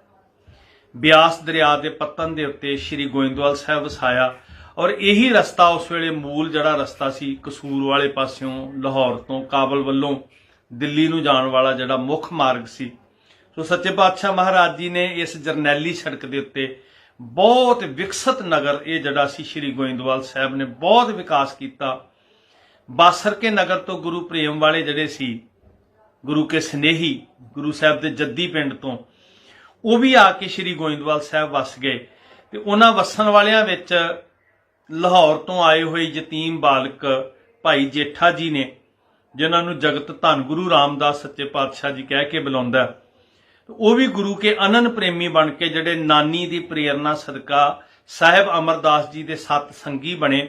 ਬਿਆਸ ਦਰਿਆ ਦੇ ਪੱਤਨ ਦੇ ਉੱਤੇ ਸ੍ਰੀ ਗੋਇੰਦਵਾਲ ਸਾਹਿਬ ਵਸਾਇਆ ਔਰ ਇਹੀ ਰਸਤਾ ਉਸ ਵੇਲੇ ਮੂਲ ਜਿਹੜਾ ਰਸਤਾ ਸੀ ਕਸੂਰ ਵਾਲੇ ਪਾਸਿਓਂ ਲਾਹੌਰ ਤੋਂ ਕਾਬਲ ਵੱਲੋਂ ਦਿੱਲੀ ਨੂੰ ਜਾਣ ਵਾਲਾ ਜਿਹੜਾ ਮੁੱਖ ਮਾਰਗ ਸੀ। ਸੋ ਸੱਚੇ ਪਾਤਸ਼ਾਹ ਮਹਾਰਾਜ ਜੀ ਨੇ ਇਸ ਜਰਨੈਲੀ ਸੜਕ ਦੇ ਉੱਤੇ ਬਹੁਤ ਵਿਕਸਿਤ ਨਗਰ ਇਹ ਜਿਹੜਾ ਸੀ ਸ੍ਰੀ ਗੋਇੰਦਵਾਲ ਸਾਹਿਬ ਨੇ ਬਹੁਤ ਵਿਕਾਸ ਕੀਤਾ। ਬਾਸਰ ਕੇ ਨਗਰ ਤੋਂ ਗੁਰੂ ਪ੍ਰੇਮ ਵਾਲੇ ਜਿਹੜੇ ਸੀ, ਗੁਰੂ ਕੇ ਸਨੇਹੀ, ਗੁਰੂ ਸਾਹਿਬ ਦੇ ਜੱਦੀ ਪਿੰਡ ਤੋਂ, ਉਹ ਵੀ ਆ ਕੇ ਸ੍ਰੀ ਗੋਇੰਦਵਾਲ ਸਾਹਿਬ ਵਸ ਗਏ ਤੇ ਉਹਨਾਂ ਵਸਣ ਵਾਲਿਆਂ ਵਿੱਚ ਲਾਹੌਰ ਤੋਂ ਆਏ ਹੋਏ ਯਤੀਮ ਬਾਲਕ ਭਾਈ ਜੇਠਾ ਜੀ ਨੇ, ਜਿਨ੍ਹਾਂ ਨੂੰ ਜਗਤ ਧੰਨ ਗੁਰੂ ਰਾਮਦਾਸ ਸੱਚੇ ਪਾਤਸ਼ਾਹ ਜੀ ਕਹਿ ਕੇ ਬੁਲਾਉਂਦਾ ਉਹ ਵੀ ਗੁਰੂ ਕੇ ਅਨਨ ਪ੍ਰੇਮੀ ਬਣ ਕੇ ਜਿਹੜੇ ਨਾਨੀ ਦੀ ਪ੍ਰੇਰਣਾ ਸਦਕਾ ਸਾਹਿਬ ਅਮਰਦਾਸ ਜੀ ਦੇ ਸਤ ਸੰਗੀ ਬਣੇ।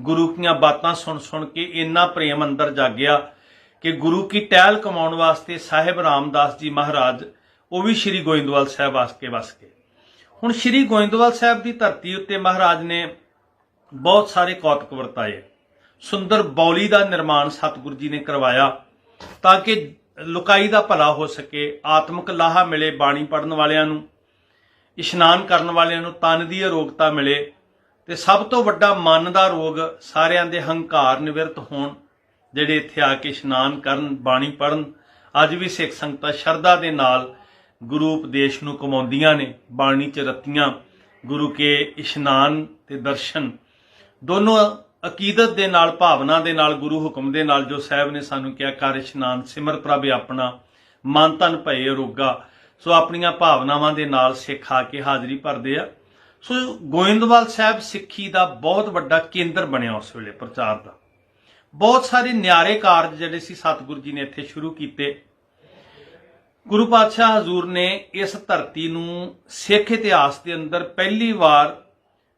ਗੁਰੂ ਦੀਆਂ ਬਾਤਾਂ ਸੁਣ ਸੁਣ ਕੇ ਇੰਨਾ ਪ੍ਰੇਮ ਅੰਦਰ ਜਾਗਿਆ ਕਿ ਗੁਰੂ ਕੀ ਟਹਿਲ ਕਮਾਉਣ ਵਾਸਤੇ ਸਾਹਿਬ ਰਾਮਦਾਸ ਜੀ ਮਹਾਰਾਜ, ਉਹ ਵੀ ਸ੍ਰੀ ਗੋਇੰਦਵਾਲ ਸਾਹਿਬ ਵਾਸ ਕੇ ਵਸ ਗਏ। ਹੁਣ ਸ੍ਰੀ ਗੋਇੰਦਵਾਲ ਸਾਹਿਬ ਦੀ ਧਰਤੀ ਉੱਤੇ ਮਹਾਰਾਜ ਨੇ ਬਹੁਤ ਸਾਰੇ ਕੌਤਕ ਵਰਤਾਏ। ਸੁੰਦਰ ਬੌਲੀ ਦਾ ਨਿਰਮਾਣ ਸਤਿਗੁਰੂ ਜੀ ਨੇ ਕਰਵਾਇਆ ਤਾਂ ਕਿ ਲੁਕਾਈ ਦਾ ਭਲਾ ਹੋ ਸਕੇ, ਆਤਮਿਕ ਲਾਹਾ ਮਿਲੇ ਬਾਣੀ ਪੜਨ ਵਾਲਿਆਂ ਨੂੰ, ਇਸ਼ਨਾਨ ਕਰਨ ਵਾਲਿਆਂ ਨੂੰ ਤਨ ਦੀ ਅਰੋਗਤਾ ਮਿਲੇ ਤੇ ਸਭ ਤੋਂ ਵੱਡਾ ਮਨ ਦਾ ਰੋਗ ਸਾਰਿਆਂ ਦੇ ਹੰਕਾਰ ਨਿਵਰਤ ਹੋਣ, ਜਿਹੜੇ ਇੱਥੇ ਆ ਕੇ ਇਸ਼ਨਾਨ ਕਰਨ, ਬਾਣੀ ਪੜਨ ਅੱਜ ਵੀ ਸਿੱਖ ਸੰਗਤਾਂ ਸ਼ਰਧਾ ਦੇ ਨਾਲ ਗੁਰੂ ਉਪਦੇਸ਼ ਨੂੰ ਕਮਾਉਂਦੀਆਂ ਨੇ, ਬਾਣੀ ਚ ਰਤੀਆਂ, ਗੁਰੂ ਕੇ ਇਸ਼ਨਾਨ ਤੇ ਦਰਸ਼ਨ। ਦੋਨੋਂ ਅਕੀਦਤ ਦੇ ਨਾਲ, ਭਾਵਨਾ ਦੇ ਨਾਲ, ਗੁਰੂ ਹੁਕਮ ਦੇ ਨਾਲ ਜੋ ਸਾਹਿਬ ਨੇ ਸਾਨੂੰ ਕਿਹਾ ਕਰ ਇਸ਼ਨਾਨ ਸਿਮਰ ਪ੍ਰਭ ਆਪਣਾ, ਮਨ ਤਨ ਭਏ ਰੋਗਾ। ਸੋ ਆਪਣੀਆਂ ਭਾਵਨਾਵਾਂ ਦੇ ਨਾਲ ਸਿੱਖ ਆ ਕੇ ਹਾਜ਼ਰੀ ਭਰਦੇ ਆ। ਸੋ ਗੋਇੰਦਵਾਲ ਸਾਹਿਬ ਸਿੱਖੀ ਦਾ ਬਹੁਤ ਵੱਡਾ ਕੇਂਦਰ ਬਣਿਆ ਉਸ ਵੇਲੇ ਪ੍ਰਚਾਰ ਦਾ। ਬਹੁਤ ਸਾਰੇ ਨਿਆਰੇ ਕਾਰਜ ਜਿਹੜੇ ਸੀ ਸਤਿਗੁਰੂ ਜੀ ਨੇ ਇੱਥੇ ਸ਼ੁਰੂ ਕੀਤੇ। ਗੁਰੂ ਪਾਤਸ਼ਾਹ ਹਜ਼ੂਰ ਨੇ ਇਸ ਧਰਤੀ ਨੂੰ ਸਿੱਖ ਇਤਿਹਾਸ ਦੇ ਅੰਦਰ ਪਹਿਲੀ ਵਾਰ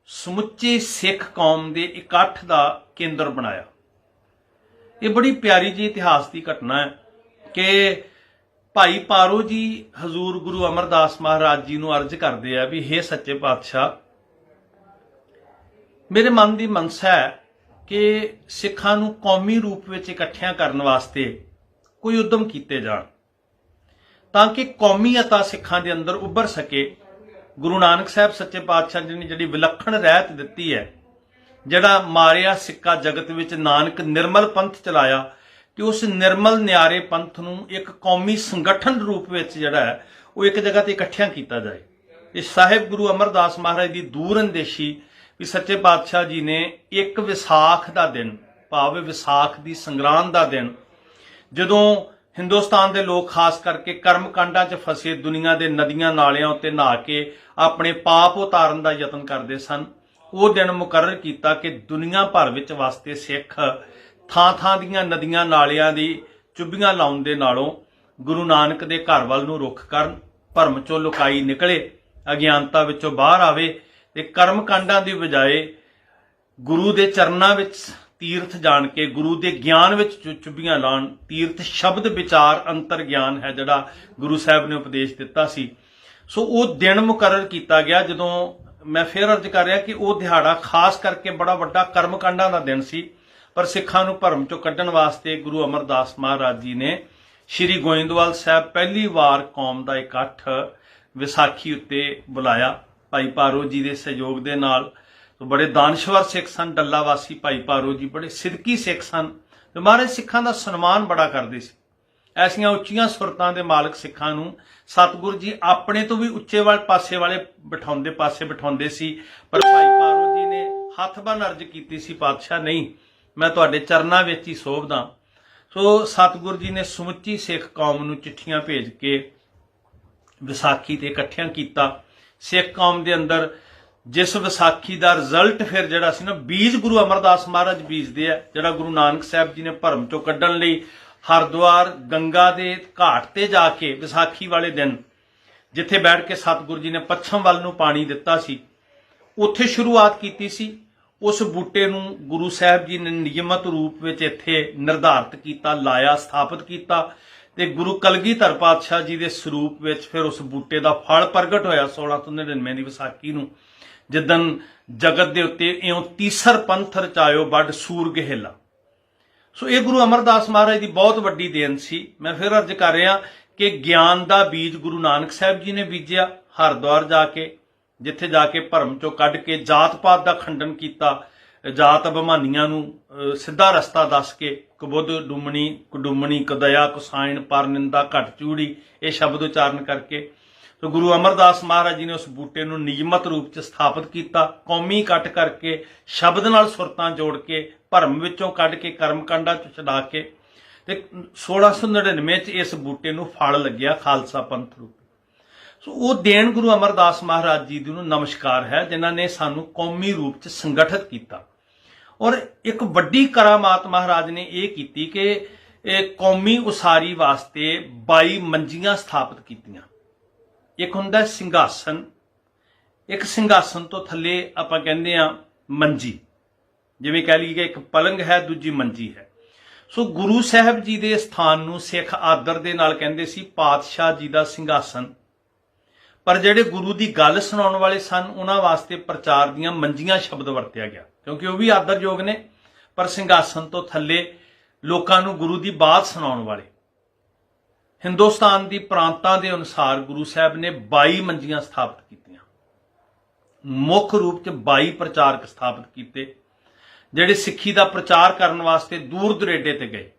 ਸਮੁੱਚੇ ਸਿੱਖ ਕੌਮ ਦੇ ਇਕੱਠ ਦਾ ਕੇਂਦਰ ਬਣਾਇਆ। ਇਹ ਬੜੀ ਪਿਆਰੀ ਜੀ ਇਤਿਹਾਸ ਦੀ ਘਟਨਾ ਹੈ ਕਿ ਭਾਈ ਪਾਰੋ ਜੀ ਹਜ਼ੂਰ ਗੁਰੂ ਅਮਰਦਾਸ ਮਹਾਰਾਜ ਜੀ ਨੂੰ ਅਰਜ਼ ਕਰਦੇ ਆ ਵੀ हे ਸੱਚੇ ਪਾਤਸ਼ਾਹ, ਮੇਰੇ ਮਨ ਦੀ ਮਨਸਾ ਹੈ ਕਿ ਸਿੱਖਾਂ ਨੂੰ ਕੌਮੀ ਰੂਪ ਵਿੱਚ ਇਕੱਠਿਆਂ ਕਰਨ ਵਾਸਤੇ ਕੋਈ ਉਦਮ ਕੀਤੇ ਜਾਣ, ਤਾਂ ਕਿ ਕੌਮੀਅਤਾ ਸਿੱਖਾਂ ਦੇ ਅੰਦਰ ਉੱਭਰ ਸਕੇ। ਗੁਰੂ ਨਾਨਕ ਸਾਹਿਬ ਸੱਚੇ ਪਾਤਸ਼ਾਹ ਜੀ ਨੇ ਜਿਹੜੀ ਵਿਲੱਖਣ ਰਹਿਤ ਦਿੱਤੀ ਹੈ, ਜਿਹੜਾ ਮਾਰਿਆ ਸਿੱਕਾ ਜਗਤ ਵਿੱਚ ਨਾਨਕ ਨਿਰਮਲ ਪੰਥ ਚਲਾਇਆ ਕਿ ਉਸ ਨਿਰਮਲ ਨਿਆਰੇ ਪੰਥ ਨੂੰ ਇੱਕ ਕੌਮੀ ਸੰਗਠਨ ਰੂਪ ਵਿੱਚ ਜਿਹੜਾ ਹੈ, ਉਹ ਇੱਕ ਜਗ੍ਹਾ ਤੇ ਇਕੱਠਿਆਂ ਕੀਤਾ ਜਾਏ। ਇਹ ਸਾਹਿਬ ਗੁਰੂ ਅਮਰਦਾਸ ਮਹਾਰਾਜ ਦੀ ਦੂਰ ਅੰਦੇਸ਼ੀ ਵੀ ਸੱਚੇ ਪਾਤਸ਼ਾਹ ਜੀ ਨੇ ਇੱਕ ਵਿਸਾਖ ਦਾ ਦਿਨ, ਭਾਵੇਂ ਵਿਸਾਖ ਦੀ ਸੰਗਰਾਂਦ ਦਾ ਦਿਨ, ਜਦੋਂ ਹਿੰਦੁਸਤਾਨ ਦੇ ਲੋਕ ਖਾਸ ਕਰਕੇ ਕਰਮਕਾਂਡਾਂ 'ਚ ਫਸੇ, ਦੁਨੀਆ ਦੇ ਨਦੀਆਂ ਨਾਲਿਆਂ ਉੱਤੇ ਨਹਾ ਕੇ ਆਪਣੇ ਪਾਪ ਉਤਾਰਨ ਦਾ ਯਤਨ ਕਰਦੇ ਸਨ, ਉਹ ਦਿਨ ਮੁਕਰਰ ਕੀਤਾ ਕਿ ਦੁਨੀਆ ਭਰ ਵਿੱਚ ਵਸਦੇ ਸਿੱਖ ਥਾਂ-ਥਾਂ ਦੀਆਂ ਨਦੀਆਂ ਨਾਲਿਆਂ ਦੀ ਚੁੱਭੀਆਂ ਲਾਉਣ ਦੇ ਨਾਲੋਂ ਗੁਰੂ ਨਾਨਕ ਦੇ ਘਰ ਵੱਲ ਨੂੰ ਰੁਖ ਕਰਨ, ਭਰਮ ਚੋਂ ਲੁਕਾਈ ਨਿਕਲੇ, ਅਗਿਆਨਤਾ ਵਿੱਚੋਂ ਬਾਹਰ ਆਵੇ ਤੇ ਕਰਮਕਾਂਡਾਂ ਦੀ ਬਜਾਏ ਗੁਰੂ ਦੇ ਚਰਨਾਂ ਵਿੱਚ ਤੀਰਥ ਜਾਣ ਕੇ, ਗੁਰੂ ਦੇ ਗਿਆਨ ਵਿੱਚ ਚੁ- ਚੁੱਭੀਆਂ ਲਾਉਣ, ਤੀਰਥ ਸ਼ਬਦ ਵਿਚਾਰ ਅੰਤਰ ਗਿਆਨ ਹੈ ਜਿਹੜਾ ਗੁਰੂ ਸਾਹਿਬ ਨੇ ਉਪਦੇਸ਼ ਦਿੱਤਾ ਸੀ। ਸੋ ਉਹ ਦਿਨ ਮੁਕਰਰ ਕੀਤਾ ਗਿਆ ਜਦੋਂ ਮੈਂ ਫੇਰ ਅਰਜ਼ ਕਰ ਰਿਹਾ ਕਿ ਉਹ ਦਿਹਾੜਾ ਖਾਸ ਕਰਕੇ ਬੜਾ ਵੱਡਾ ਕਰਮਕਾਂਡਾਂ ਦਾ ਦਿਨ ਸੀ। ਪਰ ਸਿੱਖਾਂ ਨੂੰ ਭਰਮ ਚੋਂ ਕੱਢਣ ਵਾਸਤੇ ਗੁਰੂ ਅਮਰਦਾਸ ਮਹਾਰਾਜ ਜੀ ਨੇ ਸ੍ਰੀ ਗੋਇੰਦਵਾਲ ਸਾਹਿਬ ਪਹਿਲੀ ਵਾਰ ਕੌਮ ਦਾ ਇਕੱਠ ਵਿਸਾਖੀ ਉੱਤੇ ਬੁਲਾਇਆ। ਭਾਈ ਪਾਰੋ ਜੀ ਦੇ ਸਹਿਯੋਗ ਦੇ ਨਾਲ ਬੜੇ ਦਾਨਸ਼ਵਰ ਸਿੱਖ ਸਨ, ਡੱਲਾ ਵਾਸੀ ਭਾਈ ਪਾਰੋ ਜੀ ਬੜੇ ਸਿੱਧਕੀ ਸਿੱਖ ਸਨ ਤੇ ਮਹਾਰਾਜ ਸਿੱਖਾਂ ਦਾ ਸਨਮਾਨ ਬੜਾ ਕਰਦੇ ਸੀ। ਐਸੀਆਂ ਉੱਚੀਆਂ ਸੁਰਤਾਂ ਦੇ ਮਾਲਕ ਸਿੱਖਾਂ ਨੂੰ ਸਤਿਗੁਰੂ ਜੀ ਆਪਣੇ ਤੋਂ ਵੀ ਉੱਚੇ ਵਾਲੇ ਪਾਸੇ ਵਾਲੇ ਬਿਠਾਉਂਦੇ, ਪਾਸੇ ਬਿਠਾਉਂਦੇ ਸੀ। ਪਰ ਭਾਈ ਪਾਰੋ ਜੀ ਨੇ ਹੱਥ ਬੰਨ ਅਰਜ਼ ਕੀਤੀ ਸੀ, ਪਾਤਸ਼ਾਹ ਨਹੀਂ ਮੈਂ ਤੁਹਾਡੇ ਚਰਨਾਂ ਵਿੱਚ ਹੀ ਸੋਭਦਾ। ਸੋ ਸਤਿਗੁਰੂ ਜੀ ਨੇ ਸਮੁੱਚੀ ਸਿੱਖ ਕੌਮ ਨੂੰ ਚਿੱਠੀਆਂ ਭੇਜ ਕੇ ਵਿਸਾਖੀ ਤੇ ਇਕੱਠਿਆਂ ਕੀਤਾ। ਸਿੱਖ ਕੌਮ ਦੇ ਅੰਦਰ ਜਿਸ ਵਿਸਾਖੀ ਦਾ ਰਿਜ਼ਲਟ ਫਿਰ ਜਿਹੜਾ ਸੀ ਨਾ, ਬੀਜ ਗੁਰੂ ਅਮਰਦਾਸ ਮਹਾਰਾਜ ਬੀਜਦੇ ਆ, ਜਿਹੜਾ ਗੁਰੂ ਨਾਨਕ ਸਾਹਿਬ ਜੀ ਨੇ ਭਰਮ ਚੋਂ ਕੱਢਣ ਲਈ ਹਰਿਦੁਆਰ, ਗੰਗਾ ਦੇ ਘਾਟ ਤੇ ਜਾ ਕੇ ਵਿਸਾਖੀ ਵਾਲੇ ਦਿਨ ਜਿੱਥੇ ਬੈਠ ਕੇ ਸਤਿਗੁਰੂ ਜੀ ਨੇ ਪੱਛਮ ਵੱਲ ਨੂੰ ਪਾਣੀ ਦਿੱਤਾ ਸੀ, ਉੱਥੇ ਸ਼ੁਰੂਆਤ ਕੀਤੀ ਸੀ। ਉਸ ਬੂਟੇ ਨੂੰ ਗੁਰੂ ਸਾਹਿਬ ਜੀ ਨੇ ਨਿਯਮਤ ਰੂਪ ਵਿੱਚ ਇੱਥੇ ਨਿਰਧਾਰਤ ਕੀਤਾ, ਲਾਇਆ, ਸਥਾਪਿਤ ਕੀਤਾ ਤੇ ਗੁਰੂ ਕਲਗੀਧਰ ਪਾਤਸ਼ਾਹ ਜੀ ਦੇ ਸਰੂਪ ਵਿੱਚ ਫਿਰ ਉਸ ਬੂਟੇ ਦਾ ਫਲ ਪ੍ਰਗਟ ਹੋਇਆ 1699 ਦੀ ਵਿਸਾਖੀ ਨੂੰ ਜਿੱਦਨ ਜਗਤ ਦੇ ਉੱਤੇ ਇਉਂ ਤੀਸਰ ਪੰਥ ਰਚਾਇਓ ਵੱਡ ਸੂਰ ਗਹਿਲਾ ਸੋ ਇਹ ਗੁਰੂ ਅਮਰਦਾਸ ਮਹਾਰਾਜ ਦੀ ਬਹੁਤ ਵੱਡੀ ਦੇਣ ਸੀ। ਮੈਂ ਫਿਰ ਅਰਜ਼ ਕਰ ਰਿਹਾ ਕਿ ਗਿਆਨ ਦਾ ਬੀਜ ਗੁਰੂ ਨਾਨਕ ਸਾਹਿਬ ਜੀ ਨੇ ਬੀਜਿਆ, ਹਰਿਦੁਆਰ ਜਾ ਕੇ ਜਿੱਥੇ ਜਾ ਕੇ ਭਰਮ ਚੋਂ ਕੱਢ ਕੇ ਜਾਤ ਪਾਤ ਦਾ ਖੰਡਨ ਕੀਤਾ, ਜਾਤ ਅਭਿਮਾਨੀਆਂ ਨੂੰ ਸਿੱਧਾ ਰਸਤਾ ਦੱਸ ਕੇ ਕਬੁੱਧ, ਡੁੰਮਣੀ, ਕੁਡੁੰਮਣੀ, ਕਦਇਆ, ਕੁਸਾਇਣ ਪਰ ਨਿੰਦਾ ਘਟ ਚੂੜੀ ਇਹ ਸ਼ਬਦ ਉਚਾਰਨ ਕਰਕੇ ਸੋ ਗੁਰੂ ਅਮਰਦਾਸ ਮਹਾਰਾਜ ਜੀ ਨੇ ਉਸ ਬੂਟੇ ਨੂੰ ਨਿਯਮਤ ਰੂਪ ਚ ਸਥਾਪਿਤ ਕੀਤਾ, ਕੌਮੀ ਇਕੱਠ ਕਰਕੇ ਸ਼ਬਦ ਨਾਲ ਸੁਰਤਾਂ ਜੋੜ ਕੇ, ਭਰਮ ਵਿੱਚੋਂ ਕੱਢ ਕੇ, ਕਰਮਕਾਂਡਾਂ ਚ ਛਡਾ ਕੇ ਤੇ 1699 ਚ ਇਸ ਬੂਟੇ ਨੂੰ ਫਲ ਲੱਗਿਆ ਖਾਲਸਾ ਪੰਥ ਰੂਪ। ਸੋ ਉਹ ਦੇਣ ਗੁਰੂ ਅਮਰਦਾਸ ਮਹਾਰਾਜ ਜੀ ਦੀ ਨੂੰ ਨਮਸਕਾਰ ਹੈ, ਜਿਨ੍ਹਾਂ ਨੇ ਸਾਨੂੰ ਕੌਮੀ ਰੂਪ ਚ ਸੰਗਠਿਤ ਕੀਤਾ। ਔਰ ਇੱਕ ਵੱਡੀ ਕਰਾਮਾਤ ਮਹਾਰਾਜ ਨੇ ਇਹ ਕੀਤੀ ਕਿ ਕੌਮੀ ਉਸਾਰੀ ਵਾਸਤੇ 22 ਮੰਜੀਆਂ ਸਥਾਪਿਤ ਕੀਤੀਆਂ। ਇੱਕ ਹੁੰਦਾ ਹੈ ਸਿੰਘਾਸਨ, ਇੱਕ ਸਿੰਘਾਸਨ ਤੋਂ ਥੱਲੇ ਆਪਾਂ ਕਹਿੰਦੇ ਆ ਮੰਜੀ। ਜਿਵੇਂ ਕਹਿ ਲਈਏ ਇੱਕ ਪਲੰਗ ਹੈ, ਦੂਜੀ ਮੰਜੀ ਹੈ। ਸੋ ਗੁਰੂ ਸਾਹਿਬ ਜੀ ਦੇ ਸਥਾਨ ਨੂੰ ਸਿੱਖ ਆਦਰ ਦੇ ਨਾਲ ਕਹਿੰਦੇ ਸੀ, ਪਾਤਸ਼ਾਹ ਜੀ ਦਾ ਸਿੰਘਾਸਨ। ਪਰ ਜਿਹੜੇ ਗੁਰੂ ਦੀ ਗੱਲ ਸੁਣਾਉਣ ਵਾਲੇ ਸਨ, ਉਹਨਾਂ ਵਾਸਤੇ ਪ੍ਰਚਾਰ ਦੀਆਂ ਮੰਜੀਆਂ ਸ਼ਬਦ ਵਰਤਿਆ ਗਿਆ। ਕਿਉਂਕਿ ਉਹ ਵੀ ਆਦਰਯੋਗ ਨੇ, ਪਰ ਸਿੰਘਾਸਨ ਤੋਂ ਥੱਲੇ ਲੋਕਾਂ ਨੂੰ ਗੁਰੂ ਦੀ ਬਾਤ ਸੁਣਾਉਣ ਵਾਲੇ। ਹਿੰਦੁਸਤਾਨ ਦੀ ਪ੍ਰਾਂਤਾਂ ਦੇ ਅਨੁਸਾਰ ਗੁਰੂ ਸਾਹਿਬ ਨੇ 22 ਮੰਜੀਆਂ ਸਥਾਪਿਤ ਕੀਤੀਆਂ। ਮੁੱਖ ਰੂਪ 'ਚ 22 ਪ੍ਰਚਾਰਕ ਸਥਾਪਿਤ ਕੀਤੇ, ਜਿਹੜੇ ਸਿੱਖੀ ਦਾ ਪ੍ਰਚਾਰ ਕਰਨ ਵਾਸਤੇ ਦੂਰ ਦੁਰੇਡੇ ਤੇ ਗਏ।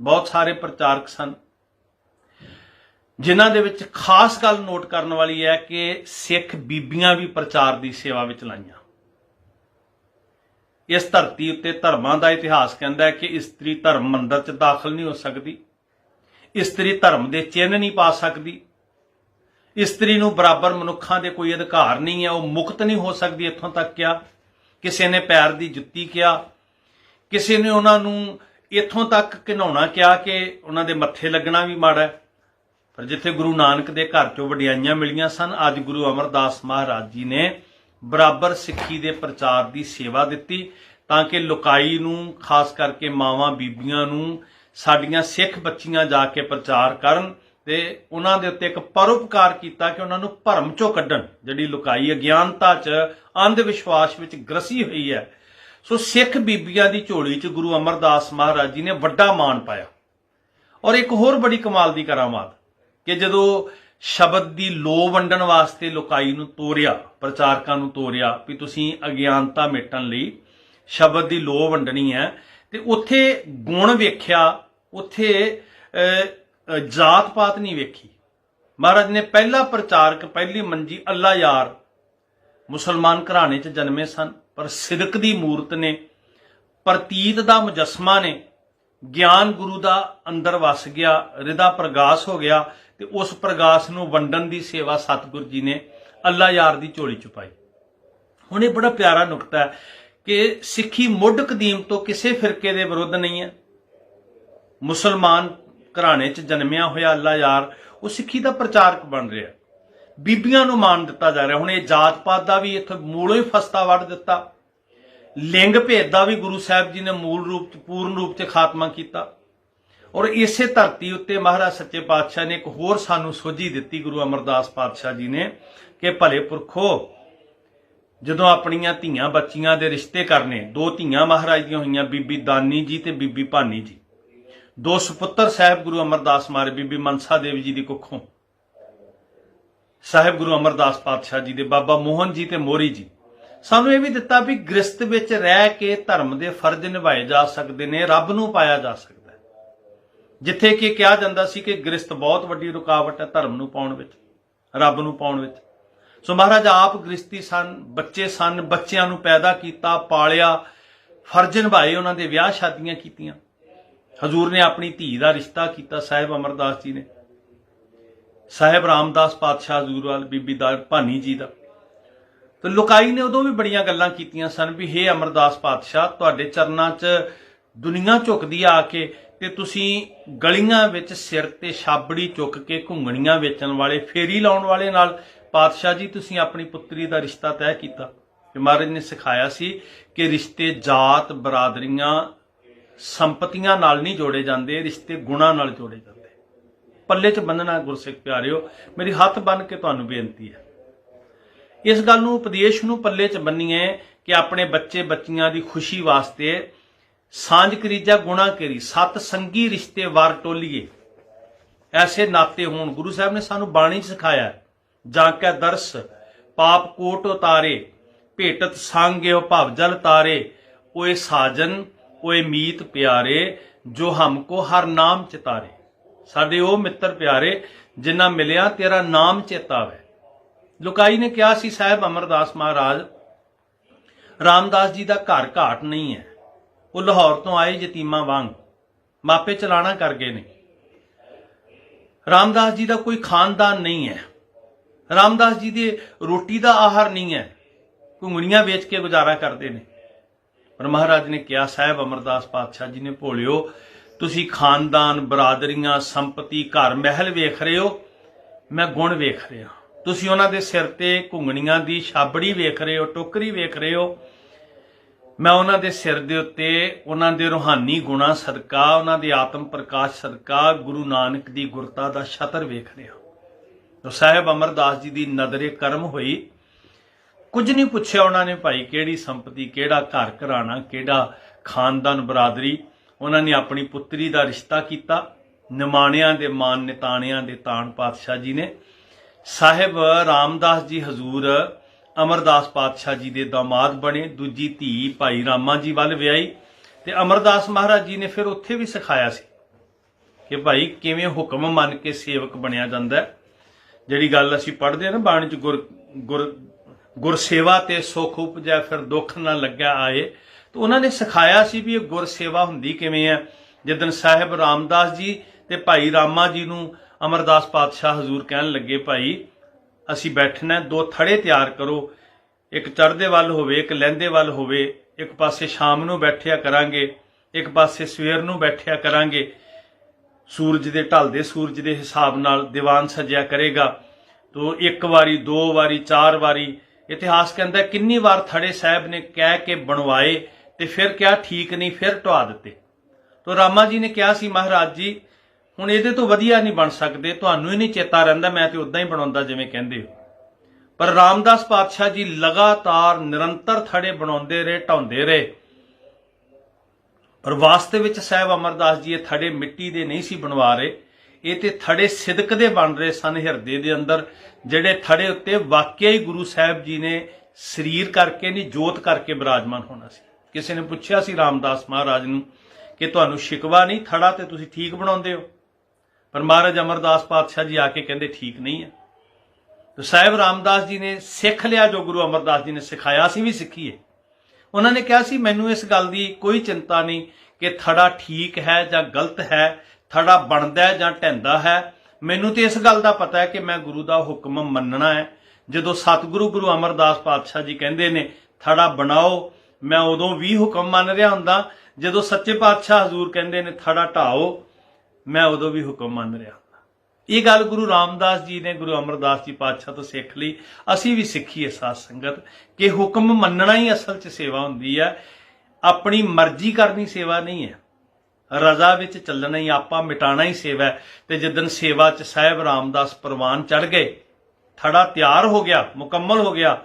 ਬਹੁਤ ਸਾਰੇ ਪ੍ਰਚਾਰਕ ਸਨ ਜਿਨ੍ਹਾਂ ਦੇ ਵਿੱਚ ਖਾਸ ਗੱਲ ਨੋਟ ਕਰਨ ਵਾਲੀ ਹੈ ਕਿ ਸਿੱਖ ਬੀਬੀਆਂ ਵੀ ਪ੍ਰਚਾਰ ਦੀ ਸੇਵਾ ਵਿੱਚ ਲਾਈਆਂ। ਇਸ ਧਰਤੀ ਉੱਤੇ ਧਰਮਾਂ ਦਾ ਇਤਿਹਾਸ ਕਹਿੰਦਾ ਹੈ ਕਿ ਇਸਤਰੀ ਧਰਮ ਮੰਦਰ 'ਚ ਦਾਖਲ ਨਹੀਂ ਹੋ ਸਕਦੀ। ਇਸਤਰੀ ਧਰਮ ਦੇ ਚਿੰਨ੍ਹ ਨਹੀਂ ਪਾ ਸਕਦੀ। ਇਸਤਰੀ ਨੂੰ ਬਰਾਬਰ ਮਨੁੱਖਾਂ ਦੇ ਕੋਈ ਅਧਿਕਾਰ ਨਹੀਂ ਹੈ, ਉਹ ਮੁਕਤ ਨਹੀਂ ਹੋ ਸਕਦੀ ਇੱਥੋਂ ਤੱਕ ਕਿਹਾ ਕਿਸੇ ਨੇ ਪੈਰ ਦੀ ਜੁੱਤੀ ਕਿਹਾ ਕਿਸੇ ਨੇ ਉਹਨਾਂ ਨੂੰ ਇੱਥੋਂ ਤੱਕ ਘਿਨਾਉਣਾ ਕਿਹਾ ਕਿ ਉਹਨਾਂ ਦੇ ਮੱਥੇ ਲੱਗਣਾ ਵੀ ਮਾੜਾ ਹੈ। ਪਰ ਜਿੱਥੇ ਗੁਰੂ ਨਾਨਕ ਦੇ ਘਰ ਚੋਂ ਵਡਿਆਈਆਂ ਮਿਲੀਆਂ ਸਨ, ਅੱਜ ਗੁਰੂ ਅਮਰਦਾਸ ਮਹਾਰਾਜ ਜੀ ਨੇ ਬਰਾਬਰ ਸਿੱਖੀ ਦੇ ਪ੍ਰਚਾਰ ਦੀ ਸੇਵਾ ਦਿੱਤੀ ਤਾਂ ਕਿ ਲੋਕਾਈ ਨੂੰ, ਖਾਸ ਕਰਕੇ ਮਾਵਾਂ ਬੀਬੀਆਂ ਨੂੰ, ਸਾਡੀਆਂ ਸਿੱਖ ਬੱਚੀਆਂ ਜਾ ਕੇ ਪ੍ਰਚਾਰ ਕਰਨ ਤੇ ਉਹਨਾਂ ਦੇ ਉੱਤੇ ਇੱਕ ਪਰਉਪਕਾਰ ਕੀਤਾ ਕਿ ਉਹਨਾਂ ਨੂੰ ਭਰਮ ਚੋਂ ਕੱਢਣ, ਜਿਹੜੀ ਲੋਕਾਈ ਅਗਿਆਨਤਾ 'ਚ, ਅੰਧ ਵਿਸ਼ਵਾਸ ਵਿੱਚ ਗ੍ਰਸੀ ਹੋਈ ਹੈ। ਸੋ ਸਿੱਖ ਬੀਬੀਆਂ ਦੀ ਝੋਲੀ 'ਚ ਗੁਰੂ ਅਮਰਦਾਸ ਮਹਾਰਾਜ ਜੀ ਨੇ ਵੱਡਾ ਮਾਣ ਪਾਇਆ। ਔਰ ਇੱਕ ਹੋਰ ਬੜੀ ਕਮਾਲ ਦੀ ਕਰਾਮਾਤ ਕਿ ਜਦੋਂ ਸ਼ਬਦ ਦੀ ਲੋ ਵੰਡਣ ਵਾਸਤੇ ਲੋਕਾਈ ਨੂੰ ਤੋਰਿਆ, ਪ੍ਰਚਾਰਕਾਂ ਨੂੰ ਤੋਰਿਆ ਵੀ ਤੁਸੀਂ ਅਗਿਆਨਤਾ ਮਿਟਣ ਲਈ ਸ਼ਬਦ ਦੀ ਲੋ ਵੰਡਣੀ ਹੈ, ਤੇ ਉੱਥੇ ਗੁਣ ਵੇਖਿਆ, ਉੱਥੇ ਜਾਤ ਪਾਤ ਨਹੀਂ ਵੇਖੀ। ਮਹਾਰਾਜ ਨੇ ਪਹਿਲਾ ਪ੍ਰਚਾਰਕ, ਪਹਿਲੀ ਮੰਜੀ ਅੱਲਾ ਯਾਰ ਮੁਸਲਮਾਨ ਘਰਾਣੇ 'ਚ ਜਨਮੇ ਸਨ, ਪਰ ਸਿਦਕ ਦੀ ਮੂਰਤ ਨੇ, ਪ੍ਰਤੀਤ ਦਾ ਮੁਜਸਮਾ ਨੇ ਗਿਆਨ ਗੁਰੂ ਦਾ ਅੰਦਰ ਵਸ ਗਿਆ ਰਿਦਾ ਪ੍ਰਗਾਸ ਹੋ ਗਿਆ ਤੇ ਉਸ ਪ੍ਰਗਾਸ ਨੂੰ ਵੰਡਣ ਦੀ ਸੇਵਾ ਸਤਿਗੁਰੂ ਜੀ ਨੇ ਅੱਲਾ ਯਾਰ ਦੀ ਝੋਲੀ ਚ ਪਾਈ। ਹੁਣ ਇਹ ਬੜਾ ਪਿਆਰਾ ਨੁਕਤਾ ਹੈ ਕਿ ਸਿੱਖੀ ਮੁੱਢ ਕਦੀਮ ਤੋਂ ਕਿਸੇ ਫਿਰਕੇ ਦੇ ਵਿਰੁੱਧ ਨਹੀਂ ਹੈ। ਮੁਸਲਮਾਨ ਘਰਾਣੇ 'ਚ ਜਨਮਿਆ ਹੋਇਆ ਅੱਲਾ ਯਾਰ, ਉਹ ਸਿੱਖੀ ਦਾ ਪ੍ਰਚਾਰਕ ਬਣ ਰਿਹਾ ਬੀਬੀਆਂ ਨੂੰ ਮਾਣ ਦਿੱਤਾ ਜਾ ਰਿਹਾ ਹੁਣ ਇਹ ਜਾਤ ਪਾਤ ਦਾ ਵੀ ਇੱਥੇ ਮੂਲੋਂ ਹੀ ਫਸਤਾ ਵੱਢ ਦਿੱਤਾ। ਲਿੰਗ ਭੇਦ ਦਾ ਵੀ ਗੁਰੂ ਸਾਹਿਬ ਜੀ ਨੇ ਮੂਲ ਰੂਪ ਚ, ਪੂਰਨ ਰੂਪ ਚ ਖਾਤਮਾ ਕੀਤਾ। ਔਰ ਇਸੇ ਧਰਤੀ ਉੱਤੇ ਮਹਾਰਾਜ ਸੱਚੇ ਪਾਤਸ਼ਾਹ ਨੇ ਇੱਕ ਹੋਰ ਸਾਨੂੰ ਸੋਝੀ ਦਿੱਤੀ, ਗੁਰੂ ਅਮਰਦਾਸ ਪਾਤਸ਼ਾਹ ਜੀ ਨੇ, ਕਿ ਭਲੇ ਪੁਰਖੋ, ਜਦੋਂ ਆਪਣੀਆਂ ਧੀਆਂ ਬੱਚੀਆਂ ਦੇ ਰਿਸ਼ਤੇ ਕਰਨੇ, ਦੋ ਧੀਆਂ ਮਹਾਰਾਜ ਦੀਆਂ ਹੋਈਆਂ, ਬੀਬੀ ਦਾਨੀ ਜੀ ਤੇ ਬੀਬੀ ਭਾਨੀ ਜੀ। ਦੋ ਸੁਪੁੱਤਰ ਸਾਹਿਬ ਗੁਰੂ ਅਮਰਦਾਸ ਮਾਰੇ, ਬੀਬੀ ਮਨਸਾ ਦੇਵੀ ਜੀ ਦੀ ਕੁੱਖੋਂ। ਸਾਹਿਬ ਗੁਰੂ ਅਮਰਦਾਸ ਪਾਤਸ਼ਾਹ ਜੀ ਦੇ, ਬਾਬਾ ਮੋਹਨ ਜੀ ਤੇ ਮੋਰੀ ਜੀ। ਸਾਨੂੰ ਇਹ ਵੀ ਦਿੱਤਾ ਵੀ ਗ੍ਰਸਤ ਵਿੱਚ ਰਹਿ ਕੇ ਧਰਮ ਦੇ ਫਰਜ਼ ਨਿਭਾਏ ਜਾ ਸਕਦੇ ਨੇ, ਰੱਬ ਨੂੰ ਪਾਇਆ ਜਾ ਸਕਦਾ ਹੈ। ਜਿੱਥੇ ਕਿ ਕਿਹਾ ਜਾਂਦਾ ਸੀ ਕਿ ਗ੍ਰਸਤ ਬਹੁਤ ਵੱਡੀ ਰੁਕਾਵਟ ਹੈ ਧਰਮ ਨੂੰ ਪਾਉਣ ਵਿੱਚ, ਰੱਬ ਨੂੰ ਪਾਉਣ ਵਿੱਚ। ਸੋ ਮਹਾਰਾਜ, ਆਪ ਗ੍ਰਸਤੀ ਸਨ, ਬੱਚੇ ਸਨ, ਬੱਚਿਆਂ ਨੂੰ ਪੈਦਾ ਕੀਤਾ, ਪਾਲਿਆ, ਫਰਜ਼ ਨਿਭਾਏ, ਉਹਨਾਂ ਦੇ ਵਿਆਹ ਸ਼ਾਦੀਆਂ ਕੀਤੀਆਂ। ਹਜ਼ੂਰ ਨੇ ਆਪਣੀ ਧੀ ਦਾ ਰਿਸ਼ਤਾ ਕੀਤਾ, ਸਾਹਿਬ ਅਮਰਦਾਸ ਜੀ ਨੇ। ਸਾਹਿਬ ਰਾਮਦਾਸ ਪਾਤਸ਼ਾਹ ਹਜ਼ੂਰ ਵਾਲ, ਬੀਬੀ ਦਾ ਭਾਨੀ ਜੀ ਦਾ। ਤੇ ਲੋਕਾਈ ਨੇ ਉਦੋਂ ਵੀ ਬੜੀਆਂ ਗੱਲਾਂ ਕੀਤੀਆਂ ਸਨ ਵੀ, ਹੇ ਅਮਰਦਾਸ ਪਾਤਸ਼ਾਹ, ਤੁਹਾਡੇ ਚਰਨਾਂ 'ਚ ਦੁਨੀਆ ਝੁਕਦੀ ਆ ਕੇ ਤੇ ਤੁਸੀਂ ਗਲੀਆਂ ਵਿੱਚ ਸਿਰ ਤੇ ਛਾਬੜੀ ਚੁੱਕ ਕੇ ਘੁੰਗਣੀਆਂ ਵੇਚਣ ਵਾਲੇ, ਫੇਰੀ ਲਾਉਣ ਵਾਲੇ ਨਾਲ ਪਾਤਸ਼ਾਹ ਜੀ ਤੁਸੀਂ ਆਪਣੀ ਪੁੱਤਰੀ ਦਾ ਰਿਸ਼ਤਾ ਤੈਅ ਕੀਤਾ। ਕਿ ਮਹਾਰਾਜ ਨੇ ਸਿਖਾਇਆ ਸੀ ਕਿ ਰਿਸ਼ਤੇ ਜਾਤ ਬਰਾਦਰੀਆਂ ਸੰਪਤੀਆਂ ਨਾਲ ਨਹੀਂ ਜੋੜੇ ਜਾਂਦੇ, ਰਿਸ਼ਤੇ ਗੁਣਾ ਨਾਲ ਜੋੜੇ ਜਾਂਦੇ। ਪੱਲੇ 'ਚ ਬੰਨਣਾ ਗੁਰਸਿੱਖ ਪਿਆਰਿਓ, ਮੇਰੀ ਹੱਥ ਬੰਨ ਕੇ ਤੁਹਾਨੂੰ ਬੇਨਤੀ ਹੈ। ਇਸ ਗੱਲ ਨੂੰ ਉਪਦੇਸ਼ ਨੂੰ ਪੱਲੇ 'ਚ ਬੰਨੀਏ ਕਿ ਆਪਣੇ ਬੱਚੇ ਬੱਚੀਆਂ ਦੀ ਖੁਸ਼ੀ ਵਾਸਤੇ ਸਾਂਝ ਕਰੀ ਜਾਂ ਗੁਣਾ ਕਰੀ, ਸਤ ਸੰਗੀ ਰਿਸ਼ਤੇ ਵਾਰ ਟੋਲੀਏ। ਐਸੇ ਨਾਤੇ ਹੋਣ ਗੁਰੂ ਸਾਹਿਬ ਨੇ ਸਾਨੂੰ ਬਾਣੀ 'ਚ ਸਿਖਾਇਆ, ਜਾਂ ਕੈ ਦਰਸ, ਪਾਪ ਕੋਟ ਉਤਾਰੇ, ਭੇਟਤ ਸੰਗਿਓ ਭਵ ਜਲ ਤਾਰੇ, ਓਏ ਸਾਜਨ, ਓਏ ਮੀਤ ਪਿਆਰੇ, ਜੋ ਹਮਕੋ ਹਰ ਨਾਮ ਚਿਤਾਰੇ। ਸਾਡੇ ਉਹ ਮਿੱਤਰ ਪਿਆਰੇ, ਜਿਨ੍ਹਾਂ ਮਿਲਿਆ ਤੇਰਾ ਨਾਮ ਚੇਤਾਵੇ ਲੁਕਾਈ ਨੇ ਕਿਹਾ ਸੀ, ਸਾਹਿਬ ਅਮਰਦਾਸ ਮਹਾਰਾਜ, ਰਾਮਦਾਸ ਜੀ ਦਾ ਘਰ ਘਾਟ ਨਹੀਂ ਹੈ। ਉਹ ਲਾਹੌਰ ਤੋਂ ਆਏ ਯਤੀਮਾਂ ਵਾਂਗ ਮਾਪੇ ਚਲਾਣਾ ਕਰ ਗਏ ਨੇ। ਰਾਮਦਾਸ ਜੀ ਦਾ ਕੋਈ ਖਾਨਦਾਨ ਨਹੀਂ ਹੈ। ਰਾਮਦਾਸ ਜੀ ਦੇ ਰੋਟੀ ਦਾ ਆਹਾਰ ਨਹੀਂ ਹੈ। ਘੁੰਗਣੀਆਂ ਵੇਚ ਕੇ ਗੁਜ਼ਾਰਾ ਕਰਦੇ ਨੇ। ਪਰ ਮਹਾਰਾਜ ਨੇ ਕਿਹਾ, ਸਾਹਿਬ ਅਮਰਦਾਸ ਪਾਤਸ਼ਾਹ ਜੀ ਨੇ ਭੋਲਿਓ, ਤੁਸੀਂ ਖਾਨਦਾਨ, ਬਰਾਦਰੀਆਂ, ਸੰਪਤੀ, ਘਰ ਮਹਿਲ ਵੇਖ ਰਹੇ ਹੋ। ਮੈਂ ਗੁਣ ਵੇਖ ਰਿਹਾ ਤੁਸੀਂ ਉਹਨਾਂ ਦੇ ਸਿਰ ਤੇ ਘੁੰਗਣੀਆਂ ਦੀ ਛਾਬੜੀ ਵੇਖ ਰਹੇ ਹੋ, ਟੋਕਰੀ ਵੇਖ ਰਹੇ ਹੋ। ਮੈਂ ਉਹਨਾਂ ਦੇ ਸਿਰ ਦੇ ਉੱਤੇ ਉਹਨਾਂ ਦੇ ਰੂਹਾਨੀ ਗੁਣਾ ਸਦਕਾ, ਉਹਨਾਂ ਦੇ ਆਤਮ ਪ੍ਰਕਾਸ਼ ਸਦਕਾ, ਗੁਰੂ ਨਾਨਕ ਦੀ ਗੁਰਤਾ ਦਾ ਛਤਰ ਵੇਖ ਰਿਹਾ ਤੋ ਸਾਹਿਬ ਅਮਰਦਾਸ ਜੀ ਦੀ ਨਜ਼ਰੇ ਕਰਮ ਹੋਈ। ਕੁਝ ਨਹੀਂ ਪੁੱਛਿਆ ਉਹਨਾਂ ਨੇ ਭਾਈ ਕਿਹੜੀ ਸੰਪਤੀ, ਕਿਹੜਾ ਘਰ ਘਰਾਣਾ, ਕਿਹੜਾ ਖਾਨਦਾਨ ਬਰਾਦਰੀ। ਉਹਨਾਂ ਨੇ ਆਪਣੀ ਪੁੱਤਰੀ ਦਾ ਰਿਸ਼ਤਾ ਕੀਤਾ। ਨਿਮਾਣਿਆਂ ਦੇ ਮਾਨ, ਨਿਤਾਣਿਆਂ ਦੇ ਤਾਣ ਪਾਤਸ਼ਾਹ ਜੀ ਨੇ। ਸਾਹਿਬ ਰਾਮਦਾਸ ਜੀ ਹਜ਼ੂਰ ਅਮਰਦਾਸ ਪਾਤਸ਼ਾਹ ਜੀ ਦੇ ਦਾਮਾਦ ਬਣੇ, ਦੂਜੀ ਧੀ ਭਾਈ ਰਾਮਾ ਜੀ ਵੱਲ ਵਿਆਹੀ ਤੇ ਅਮਰਦਾਸ ਮਹਾਰਾਜ ਜੀ ਨੇ ਫਿਰ ਉੱਥੇ ਵੀ ਸਿਖਾਇਆ ਸੀ ਕਿ ਭਾਈ ਕਿਵੇਂ ਹੁਕਮ ਮੰਨ ਕੇ ਸੇਵਕ ਬਣਿਆ ਜਾਂਦਾ ਹੈ। ਜਿਹੜੀ ਗੱਲ ਅਸੀਂ ਪੜ੍ਹਦੇ ਹਾਂ ਨਾ ਬਾਣੀ ਚ, ਗੁਰ ਗੁਰ ਗੁਰਸੇਵਾ ਤੇ ਸੁਖ ਉਪਜੈ, ਫਿਰ ਦੁੱਖ ਨਾ ਲੱਗਿਆ ਆਏ। ਤੇ ਉਹਨਾਂ ਨੇ ਸਿਖਾਇਆ ਸੀ ਵੀ ਇਹ ਗੁਰ ਸੇਵਾ ਹੁੰਦੀ ਕਿਵੇਂ ਆ ਜਦੋਂ ਸਾਹਿਬ ਰਾਮਦਾਸ ਜੀ ਤੇ ਭਾਈ ਰਾਮਾ ਜੀ ਨੂੰ ਅਮਰਦਾਸ ਪਾਤਸ਼ਾਹ ਹਜ਼ੂਰ ਕਹਿਣ ਲੱਗੇ, ਭਾਈ, ਅਸੀਂ ਬੈਠਣਾ ਦੋ ਥੜੇ ਤਿਆਰ ਕਰੋ। ਇੱਕ ਚੜ੍ਹਦੇ ਵੱਲ ਹੋਵੇ, ਇੱਕ ਲਹਿੰਦੇ ਵੱਲ ਹੋਵੇ, ਇੱਕ ਪਾਸੇ ਸ਼ਾਮ ਨੂੰ ਬੈਠਿਆ ਕਰਾਂਗੇ, ਇੱਕ ਪਾਸੇ ਸਵੇਰ ਨੂੰ ਬੈਠਿਆ ਕਰਾਂਗੇ। ਸੂਰਜ ਦੇ ਢਲਦੇ ਸੂਰਜ ਦੇ ਹਿਸਾਬ ਨਾਲ ਦੀਵਾਨ ਸਜਿਆ ਕਰੇਗਾ। ਤੋ ਇੱਕ ਵਾਰੀ, ਦੋ ਵਾਰੀ, ਚਾਰ ਵਾਰੀ, ਇਤਿਹਾਸ ਕਹਿੰਦਾ ਕਿੰਨੀ ਵਾਰ ਥੜੇ ਸਾਹਿਬ ਨੇ ਕਹਿ ਕੇ ਬਣਵਾਏ ਤੇ ਫਿਰ ਕਿਹਾ ਠੀਕ ਨਹੀਂ, ਫਿਰ ਢਵਾ ਦਿੱਤੇ। ਤੋ ਰਾਮਾ ਜੀ ਨੇ ਕਿਹਾ ਸੀ, ਮਹਾਰਾਜ ਜੀ ਹੁਣ ਇਹਦੇ ਤੋਂ ਵਧੀਆ ਨਹੀਂ ਬਣ ਸਕਦੇ, ਤੁਹਾਨੂੰ ਹੀ ਨਹੀਂ ਚੇਤਾ ਰਹਿੰਦਾ, ਮੈਂ ਤੇ ਉਦਾਂ ਹੀ ਬਣਾਉਂਦਾ ਜਿਵੇਂ ਕਹਿੰਦੇ ਹੋ। ਪਰ ਰਾਮਦਾਸ ਪਾਤਸ਼ਾਹ ਜੀ ਲਗਾਤਾਰ ਨਿਰੰਤਰ ਥੜੇ ਬਣਾਉਂਦੇ ਰਹੇ, ਢਾਉਂਦੇ ਰਹੇ। ਪਰ ਵਾਸਤੇ ਵਿੱਚ ਸਾਹਿਬ ਅਮਰਦਾਸ ਜੀ ਇਹ ਥੜੇ ਮਿੱਟੀ ਦੇ ਨਹੀਂ ਸੀ ਬਣਵਾ ਰਹੇ, ਇਹ ਤੇ ਥੜੇ ਸਿਦਕ ਦੇ ਬਣ ਰਹੇ ਸਨ ਹਿਰਦੇ ਦੇ ਅੰਦਰ, ਜਿਹੜੇ ਥੜੇ ਉੱਤੇ ਵਾਕਿਆ ਹੀ ਗੁਰੂ ਸਾਹਿਬ ਜੀ ਨੇ ਸਰੀਰ ਕਰਕੇ ਨਹੀਂ, ਜੋਤ ਕਰਕੇ ਬਿਰਾਜਮਾਨ ਹੋਣਾ ਸੀ। ਕਿਸੇ ਨੇ ਪੁੱਛਿਆ ਸੀ ਰਾਮਦਾਸ ਮਹਾਰਾਜ ਨੂੰ ਕਿ ਤੁਹਾਨੂੰ ਸ਼ਿਕਵਾ ਨਹੀਂ, ਥੜਾ ਤੇ ਤੁਸੀਂ ਠੀਕ ਬਣਾਉਂਦੇ ਹੋ? ਪਰ ਮਹਾਰਾਜ ਅਮਰਦਾਸ ਪਾਤਸ਼ਾਹ ਜੀ ਆ ਕੇ ਕਹਿੰਦੇ ਠੀਕ ਨਹੀਂ ਹੈ। ਤੇ ਸਾਹਿਬ ਰਾਮਦਾਸ ਜੀ ਨੇ ਸਿੱਖ ਲਿਆ ਜੋ ਗੁਰੂ ਅਮਰਦਾਸ ਜੀ ਨੇ ਸਿਖਾਇਆ ਸੀ ਵੀ ਸਿੱਖੀਏ। ਉਹਨਾਂ ਨੇ ਕਿਹਾ ਸੀ, ਮੈਨੂੰ ਇਸ ਗੱਲ ਦੀ ਕੋਈ ਚਿੰਤਾ ਨਹੀਂ ਕਿ ਥੜਾ ਠੀਕ ਹੈ ਜਾਂ ਗਲਤ ਹੈ, ਥੜਾ ਬਣਦਾ ਹੈ ਜਾਂ ਢਹਿੰਦਾ ਹੈ। ਮੈਨੂੰ ਤੇ ਇਸ ਗੱਲ ਦਾ ਪਤਾ ਹੈ ਕਿ ਮੈਂ ਗੁਰੂ ਦਾ ਹੁਕਮ ਮੰਨਣਾ ਹੈ। ਜਦੋਂ ਸਤਿਗੁਰੂ ਗੁਰੂ ਅਮਰਦਾਸ ਪਾਤਸ਼ਾਹ ਜੀ ਕਹਿੰਦੇ ਨੇ, ਥੜਾ ਬਣਾਓ ਮੈਂ ਉਦੋਂ ਵੀ ਹੁਕਮ ਮੰਨ ਰਿਹਾ ਹੁੰਦਾ। ਜਦੋਂ ਸੱਚੇ ਪਾਤਸ਼ਾਹ ਹਜ਼ੂਰ ਕਹਿੰਦੇ ਨੇ, ਥੜਾ ਢਾਓ ਮੈਂ ਉਦੋਂ ਵੀ ਹੁਕਮ ਮੰਨ ਰਿਹਾ ਹੁੰਦਾ। ਇਹ ਗੱਲ ਗੁਰੂ ਰਾਮਦਾਸ ਜੀ ਨੇ, ਗੁਰੂ ਅਮਰਦਾਸ ਜੀ ਪਾਤਸ਼ਾਹ ਤੋਂ ਸਿੱਖ ਲਈ। ਅਸੀਂ ਵੀ ਸਿੱਖੀਏ ਸਾਧ ਸੰਗਤ ਕਿ ਹੁਕਮ ਮੰਨਣਾ ਹੀ ਅਸਲ 'ਚ ਸੇਵਾ ਹੁੰਦੀ ਹੈ। ਆਪਣੀ ਮਰਜ਼ੀ ਕਰਨੀ ਸੇਵਾ ਨਹੀਂ ਹੈ। ਰਜ਼ਾ ਵਿੱਚ ਚੱਲਣਾ ਹੀ, ਆਪਾ ਮਿਟਾਣਾ ਹੀ ਸੇਵਾ ਹੈ। ਤੇ ਜਿੱਦਨ ਸੇਵਾ 'ਚ ਸਾਹਿਬ ਰਾਮਦਾਸ ਪ੍ਰਵਾਨ ਚੜ ਗਏ, ਥੜਾ ਤਿਆਰ ਹੋ ਗਿਆ, ਮੁਕੰਮਲ ਹੋ ਗਿਆ,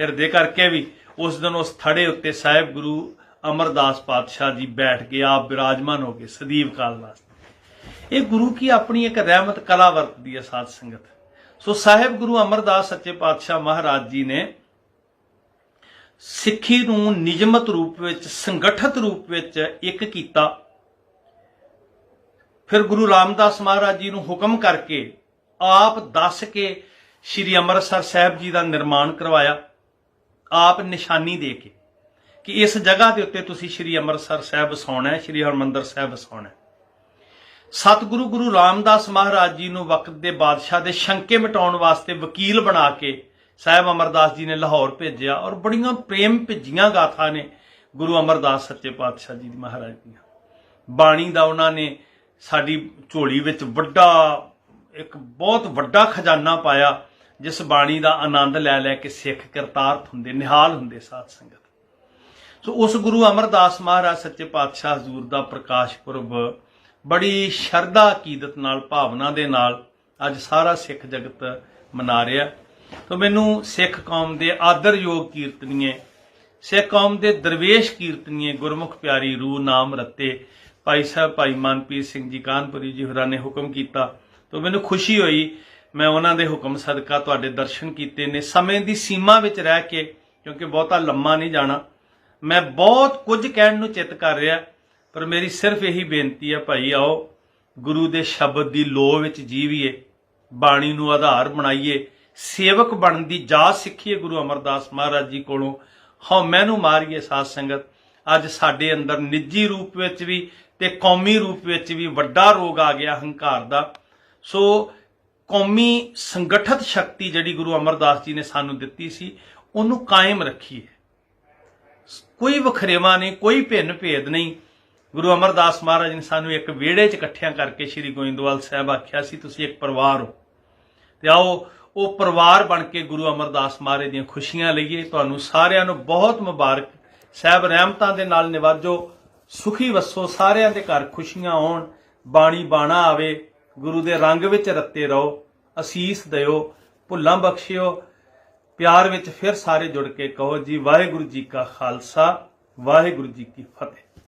ਹਿਰਦੇ ਕਰਕੇ ਵੀ, ਉਸ ਦਿਨ ਉਸ ਥੜੇ ਉੱਤੇ ਸਾਹਿਬ ਗੁਰੂ ਅਮਰਦਾਸ ਪਾਤਸ਼ਾਹ ਜੀ ਬੈਠ ਕੇ ਆਪ ਬਿਰਾਜਮਾਨ ਹੋ ਗਏ ਸਦੀਵ ਕਾਲ ਵਾਸਤੇ। ਇਹ ਗੁਰੂ ਕੀ ਆਪਣੀ ਇੱਕ ਰਹਿਮਤ ਕਲਾ ਵਰਤਦੀ ਹੈ ਸਾਧ ਸੰਗਤ? ਸੋ ਸਾਹਿਬ ਗੁਰੂ ਅਮਰਦਾਸ ਸੱਚੇ ਪਾਤਸ਼ਾਹ ਮਹਾਰਾਜ ਜੀ ਨੇ ਸਿੱਖੀ ਨੂੰ ਨਿਯਮਤ ਰੂਪ ਵਿੱਚ, ਸੰਗਠਿਤ ਰੂਪ ਵਿੱਚ ਇੱਕ ਕੀਤਾ। ਫਿਰ ਗੁਰੂ ਰਾਮਦਾਸ ਮਹਾਰਾਜ ਜੀ ਨੂੰ ਹੁਕਮ ਕਰਕੇ ਆਪ ਦੱਸ ਕੇ ਸ੍ਰੀ ਅੰਮ੍ਰਿਤਸਰ ਸਾਹਿਬ ਜੀ ਦਾ ਨਿਰਮਾਣ ਕਰਵਾਇਆ। ਆਪ ਨਿਸ਼ਾਨੀ ਦੇ ਕੇ ਕਿ ਇਸ ਜਗ੍ਹਾ ਦੇ ਉੱਤੇ ਤੁਸੀਂ ਸ੍ਰੀ ਅੰਮ੍ਰਿਤਸਰ ਸਾਹਿਬ ਵਸਾਉਣਾ ਹੈ, ਸ੍ਰੀ ਹਰਮੰਦਰ ਸਾਹਿਬ ਵਸਾਉਣਾ ਹੈ। ਸਤਿਗੁਰੂ ਗੁਰੂ ਰਾਮਦਾਸ ਮਹਾਰਾਜ ਜੀ ਨੂੰ ਵਕਤ ਦੇ ਬਾਦਸ਼ਾਹ ਦੇ ਸ਼ੰਕੇ ਮਿਟਾਉਣ ਵਾਸਤੇ ਵਕੀਲ ਬਣਾ ਕੇ ਸਾਹਿਬ ਅਮਰਦਾਸ ਜੀ ਨੇ ਲਾਹੌਰ ਭੇਜਿਆ ਔਰ ਬੜੀਆਂ ਪ੍ਰੇਮ ਭਿੱਜੀਆਂ ਗਾਥਾ ਨੇ ਗੁਰੂ ਅਮਰਦਾਸ ਸੱਚੇ ਪਾਤਸ਼ਾਹ ਜੀ ਦੀ ਮਹਾਰਾਜ ਦੀਆਂ। ਬਾਣੀ ਦਾ ਉਹਨਾਂ ਨੇ ਸਾਡੀ ਝੋਲੀ ਵਿੱਚ ਵੱਡਾ, ਇੱਕ ਬਹੁਤ ਵੱਡਾ ਖਜ਼ਾਨਾ ਪਾਇਆ, ਜਿਸ ਬਾਣੀ ਦਾ ਆਨੰਦ ਲੈ ਲੈ ਕੇ ਸਿੱਖ ਕਰਤਾਰਥ ਹੁੰਦੇ, ਨਿਹਾਲ ਹੁੰਦੇ ਸਾਧ ਸੰਗਤ। ਸੋ ਉਸ ਗੁਰੂ ਅਮਰਦਾਸ ਮਹਾਰਾਜ ਸੱਚੇ ਪਾਤਸ਼ਾਹ ਹਜ਼ੂਰ ਦਾ ਪ੍ਰਕਾਸ਼ ਪੁਰਬ ਬੜੀ ਸ਼ਰਧਾ ਅਕੀਦਤ ਨਾਲ, ਭਾਵਨਾ ਦੇ ਨਾਲ ਅੱਜ ਸਾਰਾ ਸਿੱਖ ਜਗਤ ਮਨਾ ਰਿਹਾ। ਤਾਂ ਮੈਨੂੰ ਸਿੱਖ ਕੌਮ ਦੇ ਆਦਰਯੋਗ ਕੀਰਤਨੀਏ, ਸਿੱਖ ਕੌਮ ਦੇ ਦਰਵੇਸ਼ ਕੀਰਤਨੀਏ, ਗੁਰਮੁਖ ਪਿਆਰੀ ਰੂਹ ਨਾਮ ਰੱਤੇ ਭਾਈ ਸਾਹਿਬ, ਭਾਈ ਮਨਪ੍ਰੀਤ ਸਿੰਘ ਜੀ, ਕਾਨਪੁਰੀ ਜੀ ਹੋਰਾਂ ਨੇ ਹੁਕਮ ਕੀਤਾ। ਤਾਂ ਮੈਨੂੰ ਖੁਸ਼ੀ ਹੋਈ, ਮੈਂ ਉਹਨਾਂ ਦੇ ਹੁਕਮ ਸਦਕਾ ਤੁਹਾਡੇ ਦਰਸ਼ਨ ਕੀਤੇ ਨੇ। ਸਮੇਂ ਦੀ ਸੀਮਾ ਵਿੱਚ ਰਹਿ ਕੇ, ਕਿਉਂਕਿ ਬਹੁਤਾ ਲੰਮਾ ਨਹੀਂ ਜਾਣਾ, ਮੈਂ ਬਹੁਤ ਕੁਝ ਕਹਿਣ ਨੂੰ ਚਿੱਤ ਕਰ ਰਿਹਾ। ਪਰ ਮੇਰੀ ਸਿਰਫ ਇਹੀ ਬੇਨਤੀ ਹੈ ਭਾਈ, ਆਓ ਗੁਰੂ ਦੇ ਸ਼ਬਦ ਦੀ ਲੋਹ ਵਿੱਚ ਜੀਵੀਏ, ਬਾਣੀ ਨੂੰ ਆਧਾਰ ਬਣਾਈਏ, ਸੇਵਕ ਬਣਨ ਦੀ ਜਾਚ ਸਿੱਖੀਏ ਗੁਰੂ ਅਮਰਦਾਸ ਮਹਾਰਾਜ ਜੀ ਕੋਲੋਂ। ਹਉਮੈ ਨੂੰ ਮਾਰੀਏ ਸਾਧ ਸੰਗਤ। ਅੱਜ ਸਾਡੇ ਅੰਦਰ ਨਿੱਜੀ ਰੂਪ ਵਿੱਚ ਵੀ ਤੇ ਕੌਮੀ ਰੂਪ ਵਿੱਚ ਵੀ ਵੱਡਾ ਰੋਗ ਆ ਗਿਆ ਹੰਕਾਰ ਦਾ। ਸੋ ਕੌਮੀ ਸੰਗਠਿਤ ਸ਼ਕਤੀ ਜਿਹੜੀ ਗੁਰੂ ਅਮਰਦਾਸ ਜੀ ਨੇ ਸਾਨੂੰ ਦਿੱਤੀ ਸੀ, ਉਹਨੂੰ ਕਾਇਮ ਰੱਖੀਏ। ਕੋਈ ਵਖਰੇਵਾ ਨਹੀਂ, ਕੋਈ ਭਿੰਨ ਭੇਦ ਨਹੀਂ। ਗੁਰੂ ਅਮਰਦਾਸ ਮਹਾਰਾਜ ਨੇ ਸਾਨੂੰ ਇੱਕ ਵਿਹੜੇ 'ਚ ਇਕੱਠਿਆਂ ਕਰਕੇ ਸ੍ਰੀ ਗੋਇੰਦਵਾਲ ਸਾਹਿਬ ਆਖਿਆ ਸੀ, ਤੁਸੀਂ ਇੱਕ ਪਰਿਵਾਰ ਹੋ। ਤੇ ਆਓ, ਉਹ ਪਰਿਵਾਰ ਬਣ ਕੇ ਗੁਰੂ ਅਮਰਦਾਸ ਮਹਾਰਾਜ ਦੀਆਂ ਖੁਸ਼ੀਆਂ ਲਈਏ। ਤੁਹਾਨੂੰ ਸਾਰਿਆਂ ਨੂੰ ਬਹੁਤ ਮੁਬਾਰਕ। ਸਾਹਿਬ ਰਹਿਮਤਾਂ ਦੇ ਨਾਲ ਨਿਵਾਜੋ। ਸੁਖੀ ਵਸੋ। ਸਾਰਿਆਂ ਦੇ ਘਰ ਖੁਸ਼ੀਆਂ ਆਉਣ ਬਾਣੀ ਬਾਣਾ ਆਵੇ। ਗੁਰੂ ਦੇ ਰੰਗ ਵਿੱਚ ਰੱਤੇ ਰਹੋ। ਅਸੀਸ ਦਿਓ। ਭੁੱਲਾਂ ਬਖਸ਼ਿਓ। ਪਿਆਰ ਵਿੱਚ ਫਿਰ ਸਾਰੇ ਜੁੜ ਕੇ ਕਹੋ ਜੀ, ਵਾਹਿਗੁਰੂ ਜੀ ਕਾ ਖਾਲਸਾ, ਵਾਹਿਗੁਰੂ ਜੀ ਕੀ ਫਤਿਹ।